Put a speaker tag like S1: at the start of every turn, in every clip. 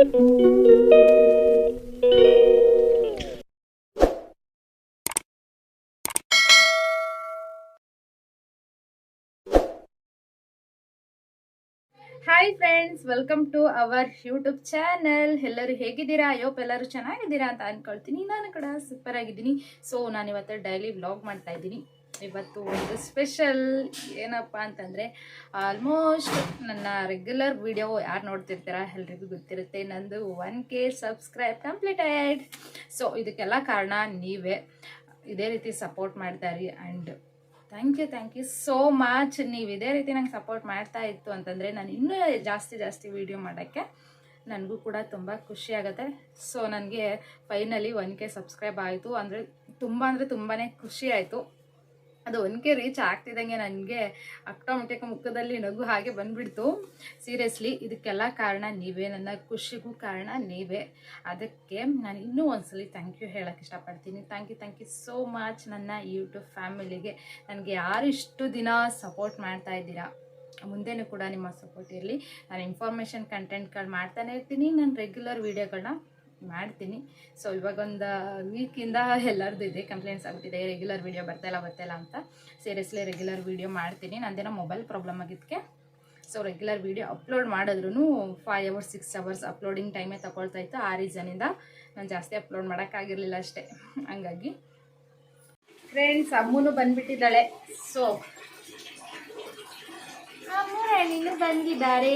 S1: Hi friends welcome to our YouTube channel ಎಲ್ಲರೂ ಹೇಗಿದ್ದೀರಾ? ಅಯ್ಯೋಪ್ ಎಲ್ಲರೂ ಚೆನ್ನಾಗಿದ್ದೀರಾ ಅಂತ ಅನ್ಕೊಳ್ತೀನಿ. ನಾನು ಕೂಡ ಸೂಪರ್ ಆಗಿದ್ದೀನಿ. ಸೊ ನಾನು ಇವತ್ತು ಡೈಲಿ ವ್ಲಾಗ್ ಮಾಡ್ತಾ ಇದ್ದೀನಿ. ಇವತ್ತು ಒಂದು ಸ್ಪೆಷಲ್ ಏನಪ್ಪ ಅಂತಂದರೆ ಆಲ್ಮೋಸ್ಟ್ ನನ್ನ ರೆಗ್ಯುಲರ್ ವಿಡಿಯೋ ಯಾರು ನೋಡ್ತಿರ್ತೀರಾ ಎಲ್ರಿಗೂ ಗೊತ್ತಿರುತ್ತೆ. ನಂದು one K subscribe completed so ಇದಕ್ಕೆಲ್ಲ ಕಾರಣ ನೀವೇ ಇದೇ ರೀತಿ ಸಪೋರ್ಟ್ ಮಾಡ್ತಾರಿ and thank you thank you so much ನೀವು ಇದೇ ರೀತಿ ನಂಗೆ ಸಪೋರ್ಟ್ ಮಾಡ್ತಾ ಇತ್ತು ಅಂತಂದರೆ ನಾನು ಇನ್ನೂ ಜಾಸ್ತಿ ಜಾಸ್ತಿ ವೀಡಿಯೋ ಮಾಡೋಕ್ಕೆ ನನಗೂ ಕೂಡ ತುಂಬ ಖುಷಿ ಆಗುತ್ತೆ. ಸೊ ನನಗೆ ಫೈನಲಿ ಒನ್ ಕೆ ಸಬ್ಸ್ಕ್ರೈಬ್ ಆಯಿತು. ಅಂದರೆ ತುಂಬ ಅಂದರೆ ತುಂಬಾ ಖುಷಿ ಆಯಿತು. ಅದು ಒನ್ಕೆ ರೀಚ್ ಆಗ್ತಿದ್ದಂಗೆ ನನಗೆ ಆಟೋಮೆಟಿಕ್ ಮುಖದಲ್ಲಿ ನಗು ಹಾಗೆ ಬಂದ್ಬಿಡ್ತು. ಸೀರಿಯಸ್ಲಿ ಇದಕ್ಕೆಲ್ಲ ಕಾರಣ ನೀವೇ. ನನ್ನ ಖುಷಿಗೂ ಕಾರಣ ನೀವೇ. ಅದಕ್ಕೆ ನಾನು ಇನ್ನೂ ಒಂದ್ಸಲಿ ಥ್ಯಾಂಕ್ ಯು ಹೇಳೋಕ್ಕೆ ಇಷ್ಟಪಡ್ತೀನಿ. Thank you thank you so much ನನ್ನ ಯೂಟ್ಯೂಬ್ ಫ್ಯಾಮಿಲಿಗೆ ನನಗೆ ಯಾರು ಇಷ್ಟು ದಿನ ಸಪೋರ್ಟ್ ಮಾಡ್ತಾ ಇದ್ದೀರಾ? ಮುಂದೆನೂ ಕೂಡ ನಿಮ್ಮ ಸಪೋರ್ಟ್ ಇರಲಿ. ನಾನು ಇನ್ಫಾರ್ಮೇಷನ್ ಕಂಟೆಂಟ್ಗಳು ಮಾಡ್ತಾನೆ ಇರ್ತೀನಿ. ನಾನು ರೆಗ್ಯುಲರ್ ವೀಡಿಯೋಗಳನ್ನ ಮಾಡ್ತೀನಿ. ಸೊ ಇವಾಗ ಒಂದು ವೀಕಿಂದ ಎಲ್ಲರದ್ದು ಇದೆ ಕಂಪ್ಲೇಂಟ್ಸ್ ಆಗ್ಬಿಟ್ಟಿದೆ ರೆಗ್ಯುಲರ್ ವೀಡಿಯೋ ಬರ್ತಾಯಿಲ್ಲ ಬರ್ತಾಯಿಲ್ಲ ಅಂತ. ಸೀರಿಯಸ್ಲಿ ರೆಗ್ಯುಲರ್ ವೀಡಿಯೋ ಮಾಡ್ತೀನಿ. ನಂದೇನೋ ಮೊಬೈಲ್ ಪ್ರಾಬ್ಲಮ್ ಆಗಿದ್ದಕ್ಕೆ ಸೊ ರೆಗ್ಯುಲರ್ ವೀಡಿಯೋ ಅಪ್ಲೋಡ್ ಮಾಡಿದ್ರೂ five hours six hours uploading ಟೈಮೇ ತಗೊಳ್ತಾ ಇತ್ತು. ಆ ರೀಸನಿಂದ ನಾನು ಜಾಸ್ತಿ ಅಪ್ಲೋಡ್ ಮಾಡೋಕ್ಕಾಗಿರಲಿಲ್ಲ ಅಷ್ಟೇ. ಹಂಗಾಗಿ ಫ್ರೆಂಡ್ಸ್ ಅಮ್ಮನೂ ಬಂದ್ಬಿಟ್ಟಿದ್ದಾಳೆ. ಸೊ ಅಮ್ಮ ನೀನು ಬಂದಿದ್ದಾರೆ?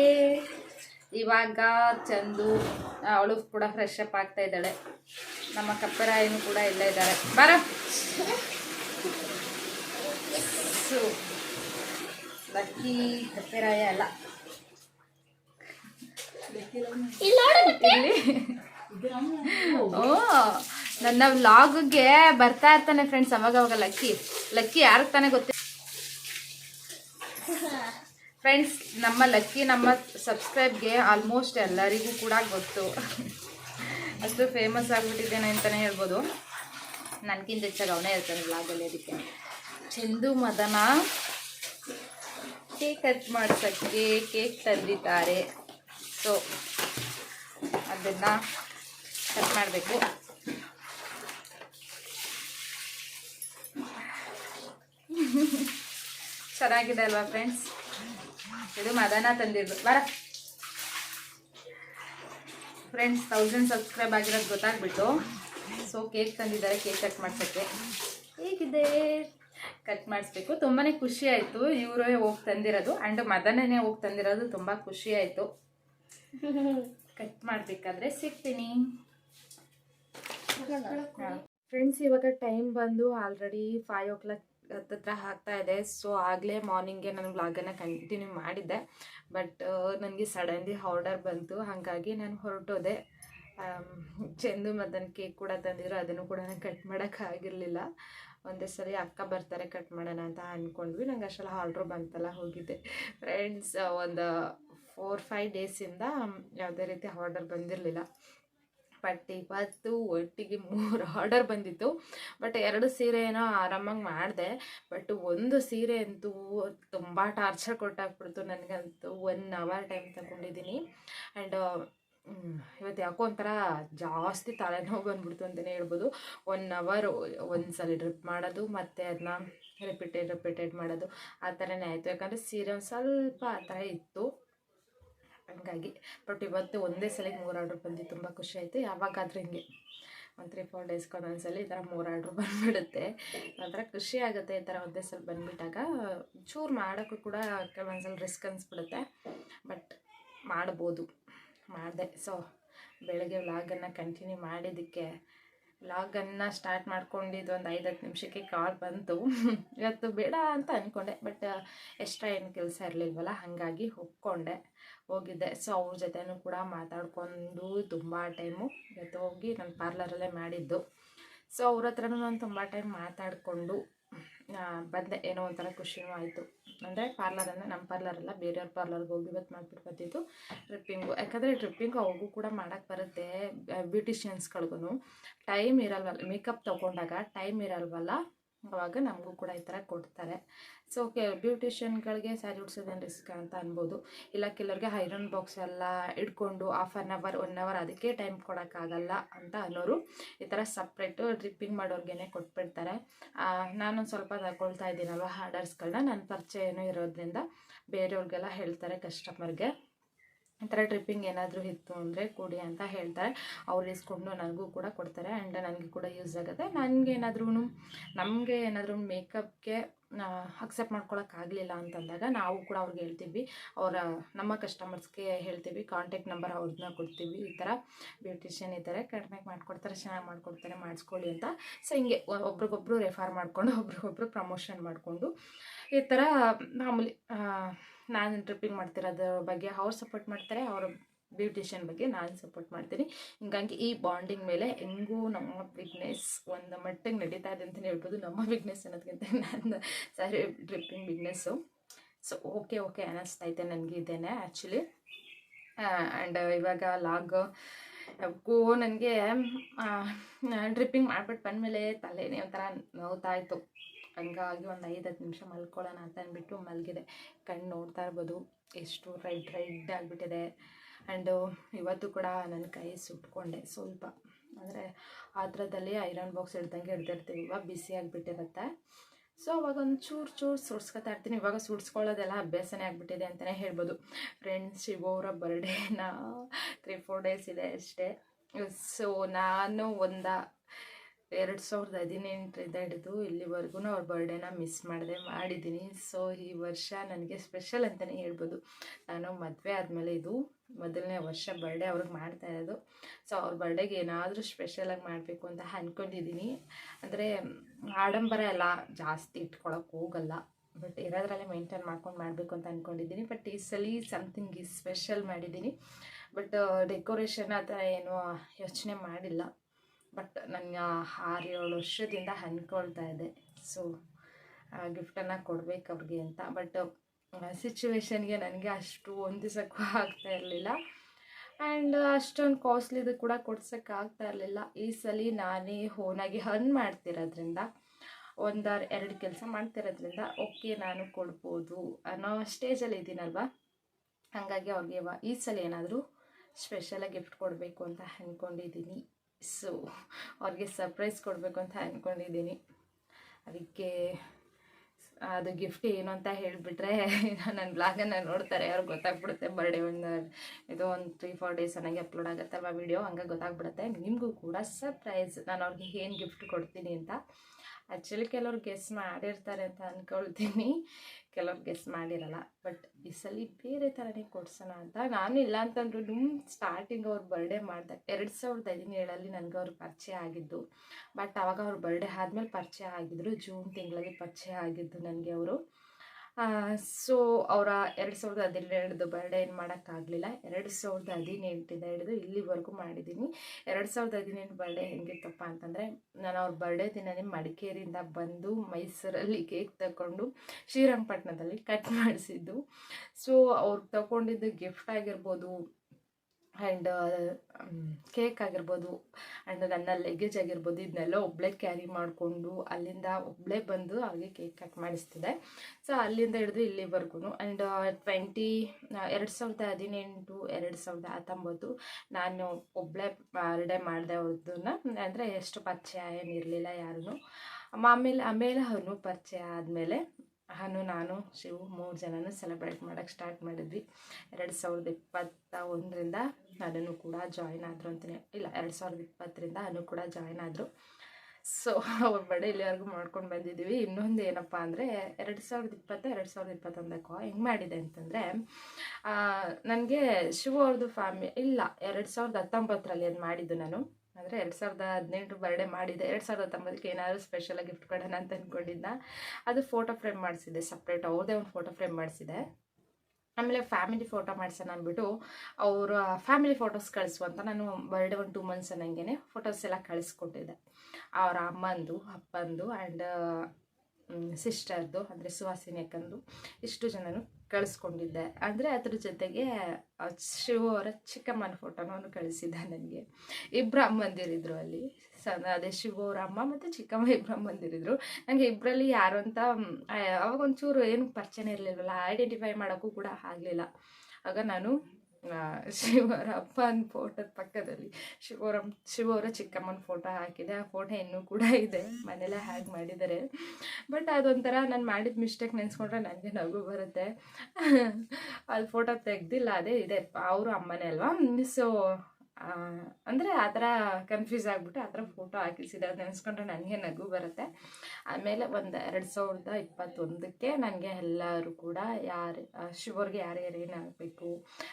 S1: ಇವಾಗ ಚಂದು ಅವಳು ಕೂಡ ಫ್ರೆಶ್ ಅಪ್ ಆಗ್ತಾ ಇದ್ದಾಳೆ. ನಮ್ಮ ಕಪ್ಪರಾಯನು ಕೂಡ ಇಲ್ಲ ಇದ್ದಾರೆ. ಬರ. ಸೊ ಲಕ್ಕಿ ಕಪ್ಪೆರಾಯ ಅಲ್ಲ. ಓ ನನ್ನ ವ್ಲಾಗ್ಗೆ ಬರ್ತಾ ಇರ್ತಾನೆ ಫ್ರೆಂಡ್ಸ್ ಅವಾಗ ಅವಾಗ ಲಕ್ಕಿ. ಲಕ್ಕಿ ಯಾರಿಗೆ ತಾನೇ ಗೊತ್ತಿಲ್ಲ ಫ್ರೆಂಡ್ಸ್ ನಮ್ಮ ಲಕ್ಕಿ ನಮ್ಮ ಸಬ್ಸ್ಕ್ರೈಬ್ಗೆ ಆಲ್ಮೋಸ್ಟ್ ಎಲ್ಲರಿಗೂ ಕೂಡ ಗೊತ್ತು. ಅಷ್ಟು ಫೇಮಸ್ ಆಗಿಬಿಟ್ಟಿದ್ದೇನೆ ಅಂತಲೇ ಹೇಳ್ಬೋದು. ನನಗಿಂತ ಹೆಚ್ಚಾಗಿ ಅವನೇ ಇರ್ತಾನೆ ಬ್ಲಾಗಲ್ಲಿ ಅದಕ್ಕೆ. ಚಂದು ಮದನ ಕೇಕ್ ಕಟ್ ಮಾಡಿಸೋಕ್ಕೆ ಕೇಕ್ ತಂದಿದ್ದಾರೆ ಸೊ ಅದನ್ನು ಕಟ್ ಮಾಡಬೇಕು. ಚೆನ್ನಾಗಿದೆ ಅಲ್ವಾ ಫ್ರೆಂಡ್ಸ್ ಇದು ಮದನ ತಂದಿದ್ದು. ಬರ. ಫ್ರೆಂಡ್ಸ್ ತೌಸಂಡ್ ಸಬ್ಸ್ಕ್ರೈಬ್ ಆಗಿರೋದು ಗೊತ್ತಾಗ್ಬಿಟ್ಟು. ಸೊ ಕೇಕ್ ತಂದಿದ್ದಾರೆ ಕೇಕ್ ಕಟ್ ಮಾಡ್ಸೋಕ್ಕೆ. ಹೇಗಿದೆ? ಕಟ್ ಮಾಡಿಸ್ಬೇಕು. ತುಂಬಾ ಖುಷಿ ಆಯಿತು. ಇವರೇ ಹೋಗಿ ತಂದಿರೋದು. ಆ್ಯಂಡ್ ಮದನೇ ಹೋಗಿ ತಂದಿರೋದು ತುಂಬ ಖುಷಿ ಆಯಿತು. ಕಟ್ ಮಾಡಬೇಕಾದ್ರೆ ಸಿಗ್ತೀನಿ. ಫ್ರೆಂಡ್ಸ್ ಇವಾಗ ಟೈಮ್ ಬಂದು ಆಲ್ರೆಡಿ ಫೈವ್ ಓ ಕ್ಲಾಕ್ ಹತ್ತತ್ರ ಆಗ್ತಾ ಇದೆ. ಸೊ ಆಗಲೇ ಮಾರ್ನಿಂಗೆ ನಾನು ವ್ಲಾಗನ್ನು ಕಂಟಿನ್ಯೂ ಮಾಡಿದ್ದೆ. ಬಟ್ ನನಗೆ ಸಡನ್ಲಿ ಆರ್ಡರ್ ಬಂತು. ಹಾಗಾಗಿ ನಾನು ಹೊರಟೋದೆ. ಚೆಂದು ಮದನ್ ಕೇಕ್ ಕೂಡ ತಂದಿದ್ರು. ಅದನ್ನು ಕೂಡ ನಾನು ಕಟ್ ಮಾಡೋಕ್ಕಾಗಿರಲಿಲ್ಲ ಒಂದೇ ಸರಿ ಅಕ್ಕ ಬರ್ತಾರೆ ಕಟ್ ಮಾಡೋಣ ಅಂತ ಅಂದ್ಕೊಂಡ್ವಿ ನಂಗೆ ಅಷ್ಟೆಲ್ಲ ಆರ್ಡ್ರ್ ಬಂತಲ್ಲ ಹೋಗಿದ್ದೆ ಫ್ರೆಂಡ್ಸ್ ಒಂದು ಫೋರ್ ಫೈವ್ ಡೇಸಿಂದ ಯಾವುದೇ ರೀತಿ ಆರ್ಡರ್ ಬಂದಿರಲಿಲ್ಲ. ಬಟ್ ಇವತ್ತು ಒಟ್ಟಿಗೆ ಮೂರು ಆರ್ಡರ್ ಬಂದಿತ್ತು. ಬಟ್ ಎರಡು ಸೀರೆ ಏನೋ ಆರಾಮಾಗಿ ಮಾಡಿದೆ. ಬಟ್ ಒಂದು ಸೀರೆ ಅಂತೂ ತುಂಬ ಟಾರ್ಚರ್ ಕೊಟ್ಟಾಗ್ಬಿಡ್ತು. ನನಗಂತೂ ಒನ್ ಅವರ್ ಟೈಮ್ ತಗೊಂಡಿದ್ದೀನಿ. ಆ್ಯಂಡ್ ಇವತ್ತು ಯಾಕೋ ಒಂಥರ ಜಾಸ್ತಿ ತಲೆನೋವು ಬಂದ್ಬಿಡ್ತು ಅಂತಲೇ ಹೇಳ್ಬೋದು. ಒನ್ ಅವರ್ ಒಂದು ಸಲ ಡ್ರಿಪ್ ಮಾಡೋದು, ಮತ್ತು ಅದನ್ನ ರಿಪೀಟೆಡ್ ರಿಪೀಟೆಡ್ ಮಾಡೋದು. ಆ ಥರನೇ ಆಯಿತು. ಯಾಕಂದರೆ ಸೀರೆ ಒಂದು ಸ್ವಲ್ಪ ಆ ಥರ ಇತ್ತು. ಹಂಗಾಗಿ. ಬಟ್ ಇವತ್ತು ಒಂದೇ ಸಲಕ್ಕೆ ಮೂರು ಆರ್ಡ್ರ್ ಬಂದು ತುಂಬ ಖುಷಿ ಆಯಿತು. ಯಾವಾಗಾದ್ರೂ ಹಿಂಗೆ. ಒಂದು ತ್ರೀ ಫೋರ್ ಡೇಸ್ಗೆ ಒಂದೊಂದ್ಸಲ ಈ ಥರ ಮೂರು ಆರ್ಡ್ರ್ ಬಂದುಬಿಡುತ್ತೆ. ಒಂಥರ ಖುಷಿ ಆಗುತ್ತೆ ಈ ಥರ ಒಂದೇ ಸಲ ಬಂದುಬಿಟ್ಟಾಗ. ಚೂರು ಮಾಡೋಕ್ಕೂ ಕೂಡ ಕೆಲವೊಂದ್ಸಲ ರಿಸ್ಕ್ ಅನಿಸ್ಬಿಡುತ್ತೆ. ಬಟ್ ಮಾಡ್ಬೋದು. ಮಾಡಿದೆ. ಸೊ ಬೆಳಗ್ಗೆ ವ್ಲಾಗನ್ನು ಕಂಟಿನ್ಯೂ ಮಾಡಿದ್ದಕ್ಕೆ ವ್ಲಾಗನ್ನು ಸ್ಟಾರ್ಟ್ ಮಾಡ್ಕೊಂಡಿದ್ದು ಒಂದು ಐದು ಹತ್ತು ನಿಮಿಷಕ್ಕೆ ಕಾಲ್ ಬಂತು. ಇವತ್ತು ಬೇಡ ಅಂತ ಅಂದ್ಕೊಂಡೆ ಬಟ್ ಎಕ್ಸ್ಟ್ರಾ ಏನು ಕೆಲಸ ಇರಲಿಲ್ವಲ್ಲ, ಹಾಗಾಗಿ ಒಪ್ಕೊಂಡೆ ಹೋಗಿದ್ದೆ. ಸೊ ಅವ್ರ ಜೊತೆನೂ ಕೂಡ ಮಾತಾಡ್ಕೊಂಡು ತುಂಬ ಟೈಮು ಇವತ್ತು ಹೋಗಿ ನಾನು ಪಾರ್ಲರಲ್ಲೇ ಮಾಡಿದ್ದು. ಸೊ ಅವ್ರ ಹತ್ರನೂ ನಾನು ತುಂಬ ಟೈಮ್ ಮಾತಾಡಿಕೊಂಡು ಬಂದೆ ಏನೋ ಒಂಥರ ಖುಷಿನೂ ಆಯಿತು. ಅಂದರೆ ಪಾರ್ಲರನ್ನು ನಮ್ಮ ಪಾರ್ಲರಲ್ಲ ಬೇರೆಯವ್ರ ಪಾರ್ಲರ್ಗೆ ಹೋಗಿ ಇವತ್ತು ಮಾಡಿಬಿಟ್ಟು ಬಂದಿದ್ದು ಟ್ರಿಪ್ಪಿಂಗು ಯಾಕಂದರೆ ಟ್ರಿಪ್ಪಿಂಗು ಅವ್ರಿಗೂ ಕೂಡ ಮಾಡೋಕ್ಕೆ ಬರುತ್ತೆ ಬ್ಯೂಟಿಷಿಯನ್ಸ್ಗಳ್ಗೂ ಟೈಮ್ ಇರಲ್ವಲ್ಲ ಮೇಕಪ್ ತೊಗೊಂಡಾಗ ಟೈಮ್ ಇರಲ್ವಲ್ಲ. ಅವಾಗ ನಮಗೂ ಕೂಡ ಈ ಥರ ಕೊಡ್ತಾರೆ. ಸೊ ಬ್ಯೂಟಿಷಿಯನ್ಗಳಿಗೆ ಸ್ಯಾರಿ ಉಡ್ಸೋದೇನು ರಿಸ್ಕ್ ಅಂತ ಅನ್ಬೋದು. ಇಲ್ಲ ಕೆಲವ್ರಿಗೆ ಐರನ್ ಬಾಕ್ಸ್ ಎಲ್ಲ ಇಟ್ಕೊಂಡು half an hour one hour ಅದಕ್ಕೆ ಟೈಮ್ ಕೊಡೋಕ್ಕಾಗಲ್ಲ ಅಂತ ಅನ್ನೋರು ಈ ಥರ ಸಪ್ರೇಟು ಡ್ರಿಪ್ಪಿಂಗ್ ಮಾಡೋರ್ಗೇ ಕೊಟ್ಬಿಡ್ತಾರೆ. ನಾನೊಂದು ಸ್ವಲ್ಪ ತಗೊಳ್ತಾ ಇದ್ದೀನಲ್ವ ಆರ್ಡರ್ಸ್ಗಳನ್ನ ನನ್ನ ಪರಿಚಯ ಏನೋ ಇರೋದ್ರಿಂದ ಬೇರೆಯವ್ರಿಗೆಲ್ಲ ಹೇಳ್ತಾರೆ ಕಸ್ಟಮರ್ಗೆ ಈ ಥರ ಟ್ರಿಪ್ಪಿಂಗ್ ಏನಾದರೂ ಇತ್ತು ಅಂದರೆ ಕೊಡಿ ಅಂತ ಹೇಳ್ತಾರೆ. ಅವ್ರು ಇಸ್ಕೊಂಡು ನನಗೂ ಕೂಡ ಕೊಡ್ತಾರೆ ಆ್ಯಂಡ್ ನನಗೆ ಕೂಡ ಯೂಸ್ ಆಗುತ್ತೆ. ನನಗೆ ಏನಾದ್ರೂ ನಮಗೆ ಏನಾದರೂ ಮೇಕಪ್ಗೆ ಅಕ್ಸೆಪ್ಟ್ ಮಾಡ್ಕೊಳಕ್ಕಾಗಲಿಲ್ಲ ಅಂತಂದಾಗ ನಾವು ಕೂಡ ಅವ್ರಿಗೆ ಹೇಳ್ತೀವಿ. ಅವರ, ನಮ್ಮ ಕಸ್ಟಮರ್ಸ್ಗೆ ಹೇಳ್ತೀವಿ. ಕಾಂಟ್ಯಾಕ್ಟ್ ನಂಬರ್ ಅವ್ರನ್ನ ಕೊಡ್ತೀವಿ. ಈ ಥರ ಬ್ಯೂಟಿಷಿಯನ್ ಇದ್ದಾರೆ ಕಡಿಮೆ ಮಾಡ್ಕೊಡ್ತಾರೆ, ಚೆನ್ನಾಗಿ ಮಾಡ್ಕೊಡ್ತಾರೆ, ಮಾಡಿಸ್ಕೊಳ್ಳಿ ಅಂತ. ಸೊ ಹಿಂಗೆ ಒಬ್ರಿಗೊಬ್ರು ರೆಫರ್ ಮಾಡಿಕೊಂಡು, ಒಬ್ರಿಗೊಬ್ರು ಪ್ರಮೋಷನ್ ಮಾಡಿಕೊಂಡು ಈ ಥರ ಮಾಮೂಲಿ ನಾನು ಟ್ರಿಪ್ಪಿಂಗ್ ಮಾಡ್ತಿರೋದ್ರ ಬಗ್ಗೆ, ಅವ್ರು ಸಪೋರ್ಟ್ ಮಾಡ್ತಾರೆ, ಅವ್ರ ಬ್ಯೂಟಿಷಿಯನ್ ಬಗ್ಗೆ ನಾನು ಸಪೋರ್ಟ್ ಮಾಡ್ತೀನಿ. ಹಿಂಗಾಗಿ ಈ ಬಾಂಡಿಂಗ್ ಮೇಲೆ ಹೆಂಗೂ ನಮ್ಮ ಬಿಗ್ನೆಸ್ ಒಂದು ಮಟ್ಟಿಗೆ ನಡೀತಾ ಇದೆ ಅಂತಲೇ ಹೇಳ್ಬೋದು. ನಮ್ಮ ಬಿಗ್ನೆಸ್ ಅನ್ನೋದಕ್ಕಿಂತ ನಾನು sorry tripping bigness so okay okay ಅನ್ನಿಸ್ತೈತೆ ನನಗೆ ಇದೇನೆ ಆ್ಯಕ್ಚುಲಿ ಆ್ಯಂಡ್ ಇವಾಗ ಲಾಗ್, ಯಾಕೋ ನನಗೆ ಡ್ರಿಪ್ಪಿಂಗ್ ಮಾಡ್ಬಿಟ್ಟು ಬಂದಮೇಲೆ ತಲೆನೇ ಒಂಥರ ನೋವ್ತಾ ಇತ್ತು. ಹಂಗಾಗಿ ಒಂದು ಐದು ಹತ್ತು ನಿಮಿಷ ಮಲ್ಕೊಳ್ಳೋಣ ಅಂತ ಅಂದ್ಬಿಟ್ಟು ಮಲಗಿದೆ. ಕಣ್ಣು ನೋಡ್ತಾ ಇರ್ಬೋದು. ಎಷ್ಟು ರೆಡ್ ರೆಡ್ ಆಗಿಬಿಟ್ಟಿದೆ. ಆ್ಯಂಡು ಇವತ್ತು ಕೂಡ ನನ್ನ ಕೈ ಸುಟ್ಕೊಂಡೆ ಸ್ವಲ್ಪ. ಅಂದರೆ ಆ ಥರದಲ್ಲಿ ಐರನ್ ಬಾಕ್ಸ್ ಹಿಡ್ದಂಗೆ ಹಿಡ್ದಿರ್ತೀವಿ. ಇವಾಗ ಬಿಸಿ ಆಗಿಬಿಟ್ಟಿರುತ್ತೆ. ಸೊ ಅವಾಗ ಒಂದು ಚೂರು ಚೂರು ಸುಡ್ಸ್ಕೊತಾ ಇರ್ತೀನಿ. ಇವಾಗ ಸುಡ್ಸ್ಕೊಳ್ಳೋದೆಲ್ಲ ಅಭ್ಯಾಸನೇ ಆಗಿಬಿಟ್ಟಿದೆ ಅಂತಲೇ ಹೇಳ್ಬೋದು. ಫ್ರೆಂಡ್ಸ್ ಶಿವೋರ ಬರ್ಡೇನ ತ್ರೀ ಫೋರ್ ಡೇಸ್ ಇದೆ ಅಷ್ಟೇ. ಸೊ ನಾನು ಒಂದ ಎರಡು ಸಾವಿರದ ಹದಿನೆಂಟರಿಂದ ಹಿಡಿದು ಇಲ್ಲಿವರೆಗೂ ಅವ್ರ ಬರ್ಡೇನ ಮಿಸ್ ಮಾಡಿದೆ ಮಾಡಿದ್ದೀನಿ. ಸೊ ಈ ವರ್ಷ ನನಗೆ ಸ್ಪೆಷಲ್ ಅಂತಲೇ ಹೇಳ್ಬೋದು. ನಾನು ಮದುವೆ ಆದಮೇಲೆ ಇದು ಮೊದಲನೇ ವರ್ಷ ಬರ್ಡೇ ಅವ್ರಿಗೆ ಮಾಡ್ತಾ ಇರೋದು. ಸೊ ಅವ್ರ ಬರ್ಡೇಗೆ ಏನಾದರೂ ಸ್ಪೆಷಲಾಗಿ ಮಾಡಬೇಕು ಅಂತ ಅಂದ್ಕೊಂಡಿದ್ದೀನಿ ಅಂದರೆ, ಆಡಂಬರ ಎಲ್ಲ ಜಾಸ್ತಿ ಇಟ್ಕೊಳಕ್ಕೆ ಹೋಗಲ್ಲ. ಬಟ್ ಇರೋದ್ರಲ್ಲೇ ಮೇಂಟೈನ್ ಮಾಡ್ಕೊಂಡು ಮಾಡಬೇಕು ಅಂತ ಅಂದ್ಕೊಂಡಿದ್ದೀನಿ ಬಟ್ ಈ ಸಲ ಸಮಥಿಂಗ್ ಸ್ಪೆಷಲ್ ಮಾಡಿದ್ದೀನಿ. ಬಟ್ ಡೆಕೋರೇಷನ್ ಆ ಥರ ಏನೂ ಯೋಚನೆ ಮಾಡಿಲ್ಲ. ಬಟ್ ನನ್ನ ಆರು ಏಳು ವರ್ಷದಿಂದ ಅಂದ್ಕೊಳ್ತಾ ಇದೆ. ಸೊ ಗಿಫ್ಟನ್ನು ಕೊಡ್ಬೇಕು ಅವ್ರಿಗೆ ಅಂತ. ಬಟ್ ಸಿಚುವೇಶನ್ಗೆ ನನಗೆ ಅಷ್ಟು ಹೊಂದಿಸೋಕ್ಕೂ ಆಗ್ತಾ ಇರಲಿಲ್ಲ. ಆ್ಯಂಡ್ ಅಷ್ಟೊಂದು ಕಾಸ್ಟ್ಲಿದು ಕೂಡ ಕೊಡ್ಸೋಕ್ಕಾಗ್ತಾ ಇರಲಿಲ್ಲ. ಈ ಸಲ ನಾನೇ ಓನಾಗಿ ಹರ್ನ್ ಮಾಡ್ತಿರೋದ್ರಿಂದ ಒಂದಾರು ಎರಡು ಕೆಲಸ ಮಾಡ್ತಿರೋದ್ರಿಂದ ಓಕೆ ನಾನು ಕೊಡ್ಬೋದು ಅನ್ನೋ ಸ್ಟೇಜಲ್ಲಿ ಇದ್ದೀನಲ್ವ? ಹಾಗಾಗಿ ಅವ್ರಿಗೆ ಈ ಸಲ ಏನಾದರೂ ಸ್ಪೆಷಲಾಗಿ ಗಿಫ್ಟ್ ಕೊಡಬೇಕು ಅಂತ ಅಂದ್ಕೊಂಡಿದ್ದೀನಿ ಸೊ, ಅವ್ರಿಗೆ ಸರ್ಪ್ರೈಸ್ ಕೊಡಬೇಕು ಅಂತ ಅಂದ್ಕೊಂಡಿದ್ದೀನಿ ಅದಕ್ಕೆ, ಅದು ಗಿಫ್ಟ್ ಏನು ಅಂತ ಹೇಳಿಬಿಟ್ರೆ ನನ್ನ ಬ್ಲಾಗನ್ನು ನೋಡ್ತಾರೆ, ಅವ್ರಿಗೆ ಗೊತ್ತಾಗ್ಬಿಡುತ್ತೆ ಬರ್ಡೇ ಒಂದು, ಇದು ಒಂದು ತ್ರೀ ಫೋರ್ ಡೇಸ್ ನನಗೆ ಅಪ್ಲೋಡ್ ಆಗುತ್ತಲ್ವ ವಿಡಿಯೋ ಹಂಗೆ ಗೊತ್ತಾಗ್ಬಿಡುತ್ತೆ. ನಿಮಗೂ ಕೂಡ ಸರ್ಪ್ರೈಸ್ ನಾನು ಅವ್ರಿಗೆ ಏನು ಗಿಫ್ಟ್ ಕೊಡ್ತೀನಿ ಅಂತ. ಆ್ಯಕ್ಚುಲಿ ಕೆಲವ್ರು ಗೆಸ್ ಮಾಡಿರ್ತಾರೆ ಅಂತ ಅಂದ್ಕೊಳ್ತೀನಿ ಕೆಲವ್ರು ಗೆಸ್ ಮಾಡಿರಲ್ಲ. ಬಟ್ ಈ ಬೇರೆ ಥರನೇ ಕೊಡ್ಸೋಣ ಅಂತ ನಾನು ಇಲ್ಲ ಅಂತಂದ್ರು ನಿಮ್ಮ ಸ್ಟಾರ್ಟಿಂಗ್ ಅವ್ರ ಬರ್ಡೇ ಮಾಡಿದೆ, ಎರಡು ಸಾವಿರದ ಹದಿನೇಳಲ್ಲಿ ನನಗೆ ಅವ್ರು ಪರಿಚಯ ಆಗಿದ್ದು. ಬಟ್ ಅವಾಗ ಅವ್ರ ಬರ್ಡೇ ಆದಮೇಲೆ ಪರಿಚಯ ಆಗಿದ್ದರು ಜೂನ್ ತಿಂಗಳಲ್ಲಿ ಪರಿಚಯ ಆಗಿದ್ದು ನನಗೆ ಅವರು. ಸೊ, ಅವರ ಎರಡು ಸಾವಿರದ ಹದಿನೆರಡು ಬರ್ಡೇ ಏನು ಮಾಡೋಕ್ಕಾಗಲಿಲ್ಲ ಎರಡು ಸಾವಿರದ ಹದಿನೆಂಟಿಂದ ಹಿಡಿದು ಇಲ್ಲಿವರೆಗೂ ಮಾಡಿದ್ದೀನಿ ಎರಡು ಸಾವಿರದ ಹದಿನೆಂಟು ಬರ್ಡೇ ಹೆಂಗಿತ್ತಪ್ಪ ಅಂತಂದರೆ, ನಾನು ಅವ್ರ ಬರ್ಡೇ ದಿನನೇ ಮಡಿಕೇರಿಯಿಂದ ಬಂದು ಮೈಸೂರಲ್ಲಿ ಕೇಕ್ ತಗೊಂಡು ಶ್ರೀರಂಗಪಟ್ಟಣದಲ್ಲಿ ಕಟ್ ಮಾಡಿಸಿದ್ದು. ಸೊ, ಅವ್ರು ತಗೊಂಡಿದ್ದು ಗಿಫ್ಟ್ ಆಗಿರ್ಬೋದು ಆ್ಯಂಡ್ ಕೇಕ್ ಆಗಿರ್ಬೋದು ಆ್ಯಂಡ್ ನನ್ನ ಲಗೇಜ್ ಆಗಿರ್ಬೋದು ಇದನ್ನೆಲ್ಲ ಒಬ್ಬಳೇ ಕ್ಯಾರಿ ಮಾಡಿಕೊಂಡು ಅಲ್ಲಿಂದ ಒಬ್ಬಳೇ ಬಂದು ಅವ್ರಿಗೆ ಕೇಕ್ ಕಟ್ ಮಾಡಿಸ್ತಿದ್ದೆ ಸೊ ಅಲ್ಲಿಂದ ಹಿಡಿದು ಇಲ್ಲಿವರೆಗೂ ಆ್ಯಂಡ್ ಟ್ವೆಂಟಿ ಎರಡು ಸಾವಿರದ ಹದಿನೆಂಟು, ಎರಡು ಸಾವಿರದ ಹತ್ತೊಂಬತ್ತು ನಾನು ಒಬ್ಬಳೇ ಬರ್ಡೇ ಮಾಡಿದೆ ಅವ್ರದ್ದನ್ನ. ಅಂದರೆ ಎಷ್ಟು ಪರಿಚಯ ಏನಿರಲಿಲ್ಲ ಯಾರೂ ಆಮೇಲೆ ಆಮೇಲೆ ಅವನು ಪರಿಚಯ ಆದಮೇಲೆ ಹನು, ನಾನು, ಶಿವು ಮೂರು ಜನನೂ ಸೆಲೆಬ್ರೇಟ್ ಮಾಡೋಕ್ಕೆ ಸ್ಟಾರ್ಟ್ ಮಾಡಿದ್ವಿ. ಎರಡು ಸಾವಿರದ ಇಪ್ಪತ್ತ ಒಂದರಿಂದ ಅದನ್ನು ಕೂಡ ಜಾಯ್ನ್ ಆದರು ಅಂತಲೇ ಇಲ್ಲ, ಎರಡು ಸಾವಿರದ ಇಪ್ಪತ್ತರಿಂದ ನಾನು ಕೂಡ ಜಾಯ್ನ್ ಆದರು. ಸೊ ಅವ್ರ ಬಡ ಇಲ್ಲಿವರೆಗೂ ಮಾಡ್ಕೊಂಡು ಬಂದಿದ್ದೀವಿ. ಇನ್ನೊಂದು ಏನಪ್ಪ ಅಂದರೆ, ಎರಡು ಸಾವಿರದ ಇಪ್ಪತ್ತು, ಎರಡು ಸಾವಿರದ ಇಪ್ಪತ್ತೊಂದಕ್ಕೋ ಹೆಂಗೆ ಮಾಡಿದೆ ಅಂತಂದರೆ ನನಗೆ ಶಿವ ಅವ್ರದ್ದು ಫ್ಯಾಮಿ ಇಲ್ಲ, ಎರಡು ಸಾವಿರದ ಹತ್ತೊಂಬತ್ತರಲ್ಲಿ ಅದು ಮಾಡಿದ್ದು ನಾನು. ಅಂದರೆ ಎರಡು ಸಾವಿರದ ಹದಿನೆಂಟು ಬರ್ಡೇ ಮಾಡಿದ್ದೆ. ಎರಡು ಸಾವಿರದ ಹತ್ತೊಂಬತ್ತಕ್ಕೆ ಏನಾದರೂ ಸ್ಪೆಷಲಾಗಿ ಗಿಫ್ಟ್ ಕೊಡೋಣ ಅಂತ ಅಂದ್ಕೊಂಡಿದ್ದ ಅದು ಫೋಟೋ ಫ್ರೇಮ್ ಮಾಡಿಸಿದ್ದೆ ಸಪ್ರೇಟ್ ಅವ್ರದ್ದೇ ಒಂದು ಫೋಟೋ ಫ್ರೇಮ್ ಮಾಡಿಸಿದೆ ಆಮೇಲೆ ಫ್ಯಾಮಿಲಿ ಫೋಟೋ ಮಾಡ್ಸೋಣ ಅಂದ್ಬಿಟ್ಟು ಅವರ ಫ್ಯಾಮಿಲಿ ಫೋಟೋಸ್ ಕಳಿಸು ಅಂತ ನಾನು ಬರ್ಡೇ ಒಂದು ಟೂ ಮಂತ್ಸ್ ಅನ್ನಂಗೆ ಫೋಟೋಸ್ ಎಲ್ಲ ಕಳಿಸ್ಕೊಟ್ಟಿದ್ದೆ. ಅವರ ಅಮ್ಮಂದು, ಅಪ್ಪಂದು ಆ್ಯಂಡ್ ಸಿಸ್ಟರ್ದು ಅಂದರೆ ಸುವಾಸಿನಿ ಅಕ್ಕಂದು ಇಷ್ಟು ಜನನು ಕಳಿಸ್ಕೊಂಡಿದ್ದೆ. ಅಂದರೆ ಅದ್ರ ಜೊತೆಗೆ ಶಿವ ಅವರ ಚಿಕ್ಕಮ್ಮನ ಫೋಟೋನೂ ಕಳಿಸಿದ್ದ ನನಗೆ ಇಬ್ಬರು ಅಮ್ಮಂದಿರಿದ್ರು ಅಲ್ಲಿ. ಅದೇ ಶಿವ ಅವ್ರ ಅಮ್ಮ ಮತ್ತು ಚಿಕ್ಕಮ್ಮ ಇಬ್ಬರು ಬಂದಿರಿದ್ರು. ನನಗೆ ಇಬ್ಬರಲ್ಲಿ ಯಾರು ಅಂತ ಅವಾಗ ಒಂಚೂರು ಏನು ಪರಿಚಯ ಇರಲಿಲ್ಲ ಐಡೆಂಟಿಫೈ ಮಾಡೋಕ್ಕೂ ಕೂಡ ಆಗಲಿಲ್ಲ. ಆಗ ನಾನು ಶಿವರಪ್ಪನ ಫೋಟೋದ ಪಕ್ಕದಲ್ಲಿ ಶಿವರ ಶಿವರ ಚಿಕ್ಕಮ್ಮನ ಫೋಟೋ ಹಾಕಿದೆ. ಆ ಫೋಟೋ ಇನ್ನೂ ಕೂಡ ಇದೆ, ಮನೆಯಲ್ಲೇ ಹ್ಯಾಗ್ ಮಾಡಿದ್ದಾರೆ. ಬಟ್ ಅದೊಂಥರ ನಾನು ಮಾಡಿದ ಮಿಸ್ಟೇಕ್ ನೆನೆಸ್ಕೊಂಡ್ರೆ ನನಗೆ ನಗು ಬರುತ್ತೆ. ಅಲ್ಲಿ ಫೋಟೋ ತೆಗ್ದಿಲ್ಲ, ಅದೇ ಇದೆ. ಅವರು ಅಮ್ಮನೇ ಅಲ್ವಾ? ಸೊ ಅಂದರೆ ಆ ಥರ ಕನ್ಫ್ಯೂಸ್ ಆಗಿಬಿಟ್ಟು ಆ ಥರ ಫೋಟೋ ಹಾಕಿಸಿದೆ ಅದು ನೆನೆಸ್ಕೊಂಡ್ರೆ ನನಗೆ ನಗು ಬರುತ್ತೆ. ಆಮೇಲೆ ಒಂದು ಎರಡು ಸಾವಿರದ ಇಪ್ಪತ್ತೊಂದಕ್ಕೆ ನನಗೆ ಎಲ್ಲರೂ ಕೂಡ ಯಾರು ಶಿವರ್ಗೆ ಯಾರ್ಯಾರು ಆಗಬೇಕು